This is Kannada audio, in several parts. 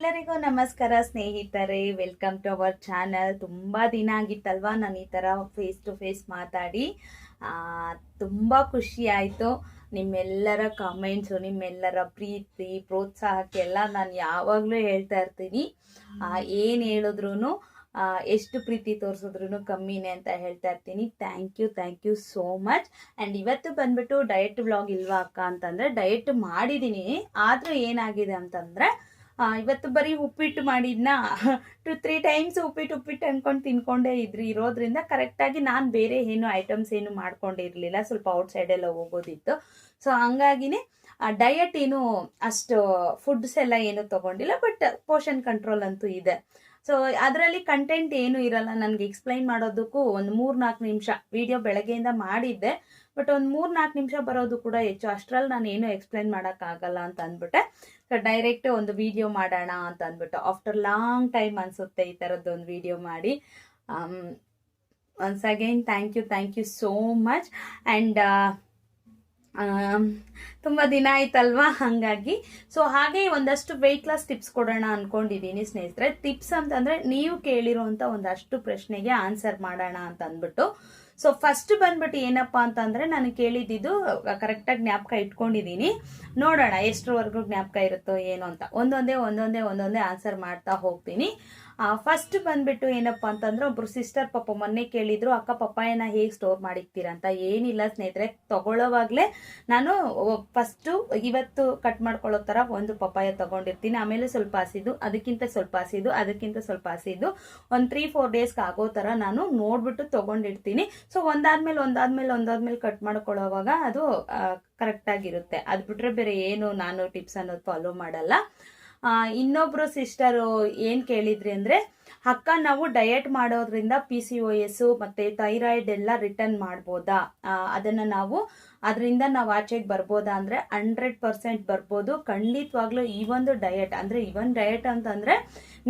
ಎಲ್ಲರಿಗೂ ನಮಸ್ಕಾರ ಸ್ನೇಹಿತರೆ ವೆಲ್ಕಮ್ ಟು ಅವರ್ ಚಾನಲ್ ತುಂಬ ದಿನ ಆಗಿತ್ತಲ್ವಾ ನಾನು ಈ ಥರ ಫೇಸ್ ಟು ಫೇಸ್ ಮಾತಾಡಿ. ಆ, ತುಂಬ ಖುಷಿ ಆಯ್ತು. ನಿಮ್ಮೆಲ್ಲರ ಕಮೆಂಟ್ಸು ನಿಮ್ಮೆಲ್ಲರ ಪ್ರೀತಿ ಪ್ರೋತ್ಸಾಹಕ್ಕೆಲ್ಲ ನಾನು ಯಾವಾಗಲೂ ಹೇಳ್ತಾ ಇರ್ತೀನಿ. ಏನು ಹೇಳಿದ್ರು ಎಷ್ಟು ಪ್ರೀತಿ ತೋರಿಸಿದ್ರು ಕಮ್ಮಿನೇ ಅಂತ ಹೇಳ್ತಾ ಇರ್ತೀನಿ. Thank you thank you so much and ಇವತ್ತು ಬಂದ್ಬಿಟ್ಟು ಡಯಟ್ ವ್ಲಾಗ್ ಇಲ್ವಾ ಅಕ್ಕ ಅಂತಂದರೆ ಡಯಟ್ ಮಾಡಿದ್ದೀನಿ ಆದರೂ ಏನಾಗಿದೆ ಅಂತಂದರೆ ಆ, ಇವತ್ತು ಬರೀ ಉಪ್ಪಿಟ್ಟು ಮಾಡಿದ್ನ. ಟು ತ್ರೀ ಟೈಮ್ಸ್ ಉಪ್ಪಿಟ್ಟು ಉಪ್ಪಿಟ್ಟು ಅಂದ್ಕೊಂಡು ತಿನ್ಕೊಂಡೇ ಇದ್ರಿ. ಇರೋದ್ರಿಂದ ಕರೆಕ್ಟಾಗಿ ನಾನು ಬೇರೆ ಏನು ಐಟಮ್ಸ್ ಏನು ಮಾಡ್ಕೊಂಡಿರಲಿಲ್ಲ ಸ್ವಲ್ಪ ಔಟ್ಸೈಡ್ ಎಲ್ಲ ಹೋಗೋದಿತ್ತು. ಸೊ ಹಂಗಾಗಿನೇ ಡಯಟ್ ಏನು ಅಷ್ಟು ಫುಡ್ಸ್ ಎಲ್ಲ ಏನು ತಗೊಂಡಿಲ್ಲ ಬಟ್ ಪೋಷನ್ ಕಂಟ್ರೋಲ್ ಅಂತೂ ಇದೆ. ಸೊ ಅದರಲ್ಲಿ ಕಂಟೆಂಟ್ ಏನು ಇರಲ್ಲ. ನನಗೆ ಎಕ್ಸ್ಪ್ಲೈನ್ ಮಾಡೋದಕ್ಕೂ ಒಂದು ಮೂರು ನಾಲ್ಕು ನಿಮಿಷ. ವಿಡಿಯೋ ಬೆಳಗ್ಗೆಯಿಂದ ಮಾಡಿದ್ದೆ. ಬಟ್ ಒಂದು ಮೂರು ನಾಲ್ಕು ನಿಮಿಷ ಬರೋದು ಕೂಡ ಹೆಚ್ಚು. ಅಷ್ಟರಲ್ಲಿ ನಾನು ಏನು ಎಕ್ಸ್ಪ್ಲೈನ್ ಮಾಡೋಕ್ಕಾಗಲ್ಲ ಅಂತ ಅಂದ್ಬಿಟ್ಟೆ. ಸೊ ಡೈರೆಕ್ಟ್ ಒಂದು ವಿಡಿಯೋ ಮಾಡೋಣ ಅಂತ ಅಂದ್ಬಿಟ್ಟು. ಆಫ್ಟರ್ ಲಾಂಗ್ ಟೈಮ್ ಅನಿಸುತ್ತೆ ಈ ಥರದ್ದೊಂದು ವಿಡಿಯೋ ಮಾಡಿ. Once again thank you thank you so much and ತುಂಬ ದಿನ ಆಯ್ತಲ್ವಾ? ಹಾಗಾಗಿ. ಸೊ ಹಾಗೆ ಒಂದಷ್ಟು ವೆಯ್ಟ್ ಲಾಸ್ ಟಿಪ್ಸ್ ಕೊಡೋಣ ಅನ್ಕೊಂಡಿದ್ದೀನಿ ಸ್ನೇಹಿತರೆ. ಟಿಪ್ಸ್ ಅಂತಂದರೆ ನೀವು ಕೇಳಿರೋಂಥ ಒಂದಷ್ಟು ಪ್ರಶ್ನೆಗೆ ಆನ್ಸರ್ ಮಾಡೋಣ ಅಂತ ಅಂದ್ಬಿಟ್ಟು. ಸೊ ಫಸ್ಟ್ ಬಂದ್ಬಿಟ್ಟು ಏನಪ್ಪ ಅಂತಂದರೆ ನಾನು ಕೇಳಿದ್ದು ಕರೆಕ್ಟಾಗಿ ಜ್ಞಾಪಕ ಇಟ್ಕೊಂಡಿದ್ದೀನಿ. ನೋಡೋಣ ಎಷ್ಟರವರೆಗೂ ಜ್ಞಾಪಕ ಇರುತ್ತೋ ಏನು ಅಂತ. ಒಂದೊಂದೇ ಒಂದೊಂದೇ ಒಂದೊಂದೇ ಆನ್ಸರ್ ಮಾಡ್ತಾ ಹೋಗ್ತೀನಿ. ಫಸ್ಟ್ ಬಂದ್ಬಿಟ್ಟು ಏನಪ್ಪ ಅಂತಂದ್ರೆ ಒಬ್ರು ಸಿಸ್ಟರ್ ಪಾಪ ಮೊನ್ನೆ ಕೇಳಿದ್ರು, ಅಕ್ಕ, ಪಪ್ಪಾಯನ ಹೇಗೆ ಸ್ಟೋರ್ ಮಾಡಿಕ್ತೀರಾ ಅಂತ? ಏನಿಲ್ಲ ಸ್ನೇಹಿತರೆ, ತಗೊಳ್ಳೋವಾಗಲೇ ನಾನು ಫಸ್ಟು ಇವತ್ತು ಕಟ್ ಮಾಡ್ಕೊಳ್ಳೋ ಥರ ಒಂದು ಪಪ್ಪಾಯ ತಗೊಂಡಿರ್ತೀನಿ. ಆಮೇಲೆ ಸ್ವಲ್ಪ ಹಸಿದು, ಅದಕ್ಕಿಂತ ಸ್ವಲ್ಪ ಹಸಿದು, ಅದಕ್ಕಿಂತ ಸ್ವಲ್ಪ ಹಸಿದು, ಒಂದು ತ್ರೀ ಫೋರ್ ಡೇಸ್ಗೆ ಆಗೋ ಥರ ನಾನು ನೋಡ್ಬಿಟ್ಟು ತಗೊಂಡಿರ್ತೀನಿ. ಸೊ ಒಂದಾದ್ಮೇಲೆ ಒಂದಾದ್ಮೇಲೆ ಒಂದಾದ್ಮೇಲೆ ಕಟ್ ಮಾಡ್ಕೊಳ್ಳೋವಾಗ ಅದು ಕರೆಕ್ಟಾಗಿರುತ್ತೆ ಅದು ಬಿಟ್ರೆ ಬೇರೆ ಏನು ನಾನು ಟಿಪ್ಸ್ ಅನ್ನೋದು ಫಾಲೋ ಮಾಡಲ್ಲ. ಇನ್ನೊಬ್ಬರು ಸಿಸ್ಟರು ಏನು ಕೇಳಿದ್ರಿ ಅಂದರೆ ಅಕ್ಕ ನಾವು ಡಯಟ್ ಮಾಡೋದ್ರಿಂದ ಪಿ ಸಿ ಒ ಎಸ್ ಮತ್ತು ಥೈರಾಯ್ಡ್ ಎಲ್ಲ ರಿಟರ್ನ್ ಮಾಡ್ಬೋದಾ? ಅದನ್ನ ನಾವು ಅದರಿಂದ ನಾವು ಆಚೆಗೆ ಬರ್ಬೋದಾ ಅಂದರೆ ಹಂಡ್ರೆಡ್ ಪರ್ಸೆಂಟ್ ಬರ್ಬೋದು. ಖಂಡಿತವಾಗ್ಲೂ ಈ ಒಂದು ಡಯಟ್ ಅಂದರೆ ಒಂದು ಡಯಟ್ ಅಂತಂದರೆ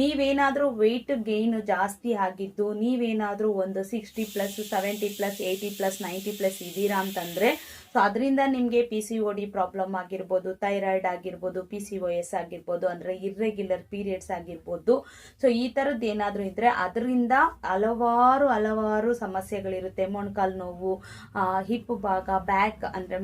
ನೀವೇನಾದರೂ ವೆಯ್ಟ್ ಗೇನ್ ಜಾಸ್ತಿ ಆಗಿದ್ದು, ನೀವೇನಾದರೂ ಒಂದು sixty plus seventy plus eighty plus ninety plus ಇದ್ದೀರಾ ಅಂತಂದರೆ ಸೊ ಅದರಿಂದ ನಿಮಗೆ P C O D problem thyroid thyroid ಆಗಿರ್ಬೋದು ಪಿ ಸಿ ಒ ಎಸ್ ಆಗಿರ್ಬೋದು, ಅಂದರೆ ಇರ್ರೆಗ್ಯುಲರ್ ಪೀರಿಯಡ್ಸ್ ಆಗಿರ್ಬೋದು. ಸೊ ಈ ಥರದ್ದು ಏನಾದರೂ ಇದ್ದರೆ ಅದರಿಂದ ಹಲವಾರು ಹಲವಾರು ಸಮಸ್ಯೆಗಳಿರುತ್ತೆ. ಮೊಣಕಾಲು ನೋವು ಹಿಪ್ ಭಾಗ ಬ್ಯಾಕ್ ಅಂದರೆ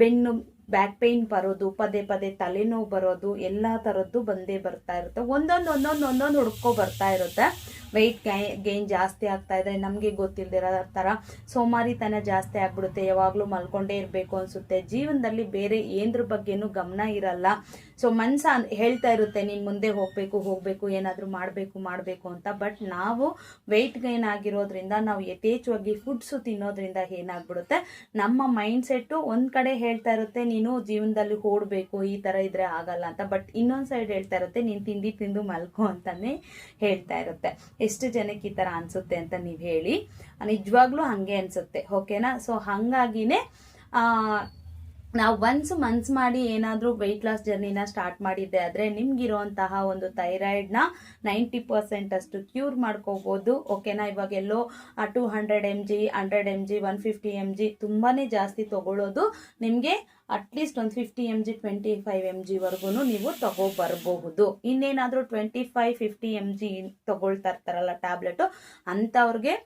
ಬೆನ್ನು ಬ್ಯಾಕ್ ಪೇಯ್ನ್ ಬರೋದು, ಪದೇ ಪದೇ ತಲೆನೋವು ಬರೋದು, ಎಲ್ಲ ಥರದ್ದು ಬಂದೇ ಬರ್ತಾ ಇರುತ್ತೆ. ಒಂದೊಂದು ಒಂದೊಂದು ಒಂದೊಂದು ಹುಡ್ಕೊ ಬರ್ತಾ ಇರುತ್ತೆ. ವೆಯ್ಟ್ ಗೇನ್ ಜಾಸ್ತಿ ಆಗ್ತಾ ಇದೆ. ನಮಗೆ ಗೊತ್ತಿಲ್ದಿರೋ ಥರ ಸೋಮಾರಿತನ ಜಾಸ್ತಿ ಆಗ್ಬಿಡುತ್ತೆ. ಯಾವಾಗಲೂ ಮಲ್ಕೊಂಡೇ ಇರಬೇಕು ಅನಿಸುತ್ತೆ. ಜೀವನದಲ್ಲಿ ಬೇರೆ ಏನ್ರ ಬಗ್ಗೆನೂ ಗಮನ ಇರಲ್ಲ. ಸೊ ಮನ್ಸ ಹೇಳ್ತಾ ಇರುತ್ತೆ ನೀನು ಮುಂದೆ ಹೋಗಬೇಕು ಹೋಗಬೇಕು ಏನಾದರೂ ಮಾಡಬೇಕು ಮಾಡಬೇಕು ಅಂತ. ಬಟ್ ನಾವು ವೆಯ್ಟ್ ಗೈನ್ ಆಗಿರೋದ್ರಿಂದ ನಾವು ಯಥೇಚ್ಛವಾಗಿ ಫುಡ್ಸು ತಿನ್ನೋದ್ರಿಂದ ಏನಾಗ್ಬಿಡುತ್ತೆ? ನಮ್ಮ ಮೈಂಡ್ ಸೆಟ್ಟು ಒಂದು ಕಡೆ ಹೇಳ್ತಾ ಇರುತ್ತೆ ನೀನು ಜೀವನದಲ್ಲಿ ಓಡಬೇಕು ಈ ಥರ ಇದ್ರೆ ಆಗಲ್ಲ ಅಂತ. ಬಟ್ ಇನ್ನೊಂದು ಸೈಡ್ ಹೇಳ್ತಾ ಇರುತ್ತೆ ನೀನು ತಿಂಡಿ ತಿಂದು ಮಲ್ಕೋ ಅಂತಾನೆ ಹೇಳ್ತಾ ಇರುತ್ತೆ. ಎಷ್ಟು ಜನಕ್ಕೆ ಈ ಥರ ಅನಿಸುತ್ತೆ ಅಂತ ನೀವು ಹೇಳಿ. ನಿಜವಾಗ್ಲೂ ಹಾಗೆ ಅನಿಸುತ್ತೆ ಓಕೆನಾ ಸೊ ಹಾಗಾಗಿನೇ ಆ, ನಾವು ಒನ್ಸ್ ಮನ್ಸ್ ಮಾಡಿ ಏನಾದರೂ ವೆಯ್ಟ್ ಲಾಸ್ ಜರ್ನಿನ ಸ್ಟಾರ್ಟ್ ಮಾಡಿದ್ದೆ ಆದರೆ ನಿಮ್ಗಿರುವಂತಹ ಒಂದು ಥೈರಾಯ್ಡ್ನ ನೈಂಟಿ ಪರ್ಸೆಂಟ್ ಅಷ್ಟು ಕ್ಯೂರ್ ಮಾಡ್ಕೋಬೋದು. ಓಕೆನಾ ಇವಾಗ ಎಲ್ಲೋ two hundred M G hundred M G one fifty M G ತುಂಬಾ ಜಾಸ್ತಿ ತಗೊಳ್ಳೋದು ನಿಮಗೆ ಅಟ್ಲೀಸ್ಟ್ ಒಂದು fifty M G twenty five M ಜಿವರೆಗೂ ನೀವು ತಗೋಬರ್ಬಹುದು. ಇನ್ನೇನಾದರೂ twenty five fifty M G ತಗೊಳ್ತಾ ಇರ್ತಾರಲ್ಲ ಟ್ಯಾಬ್ಲೆಟು ಅಂಥವ್ರಿಗೆ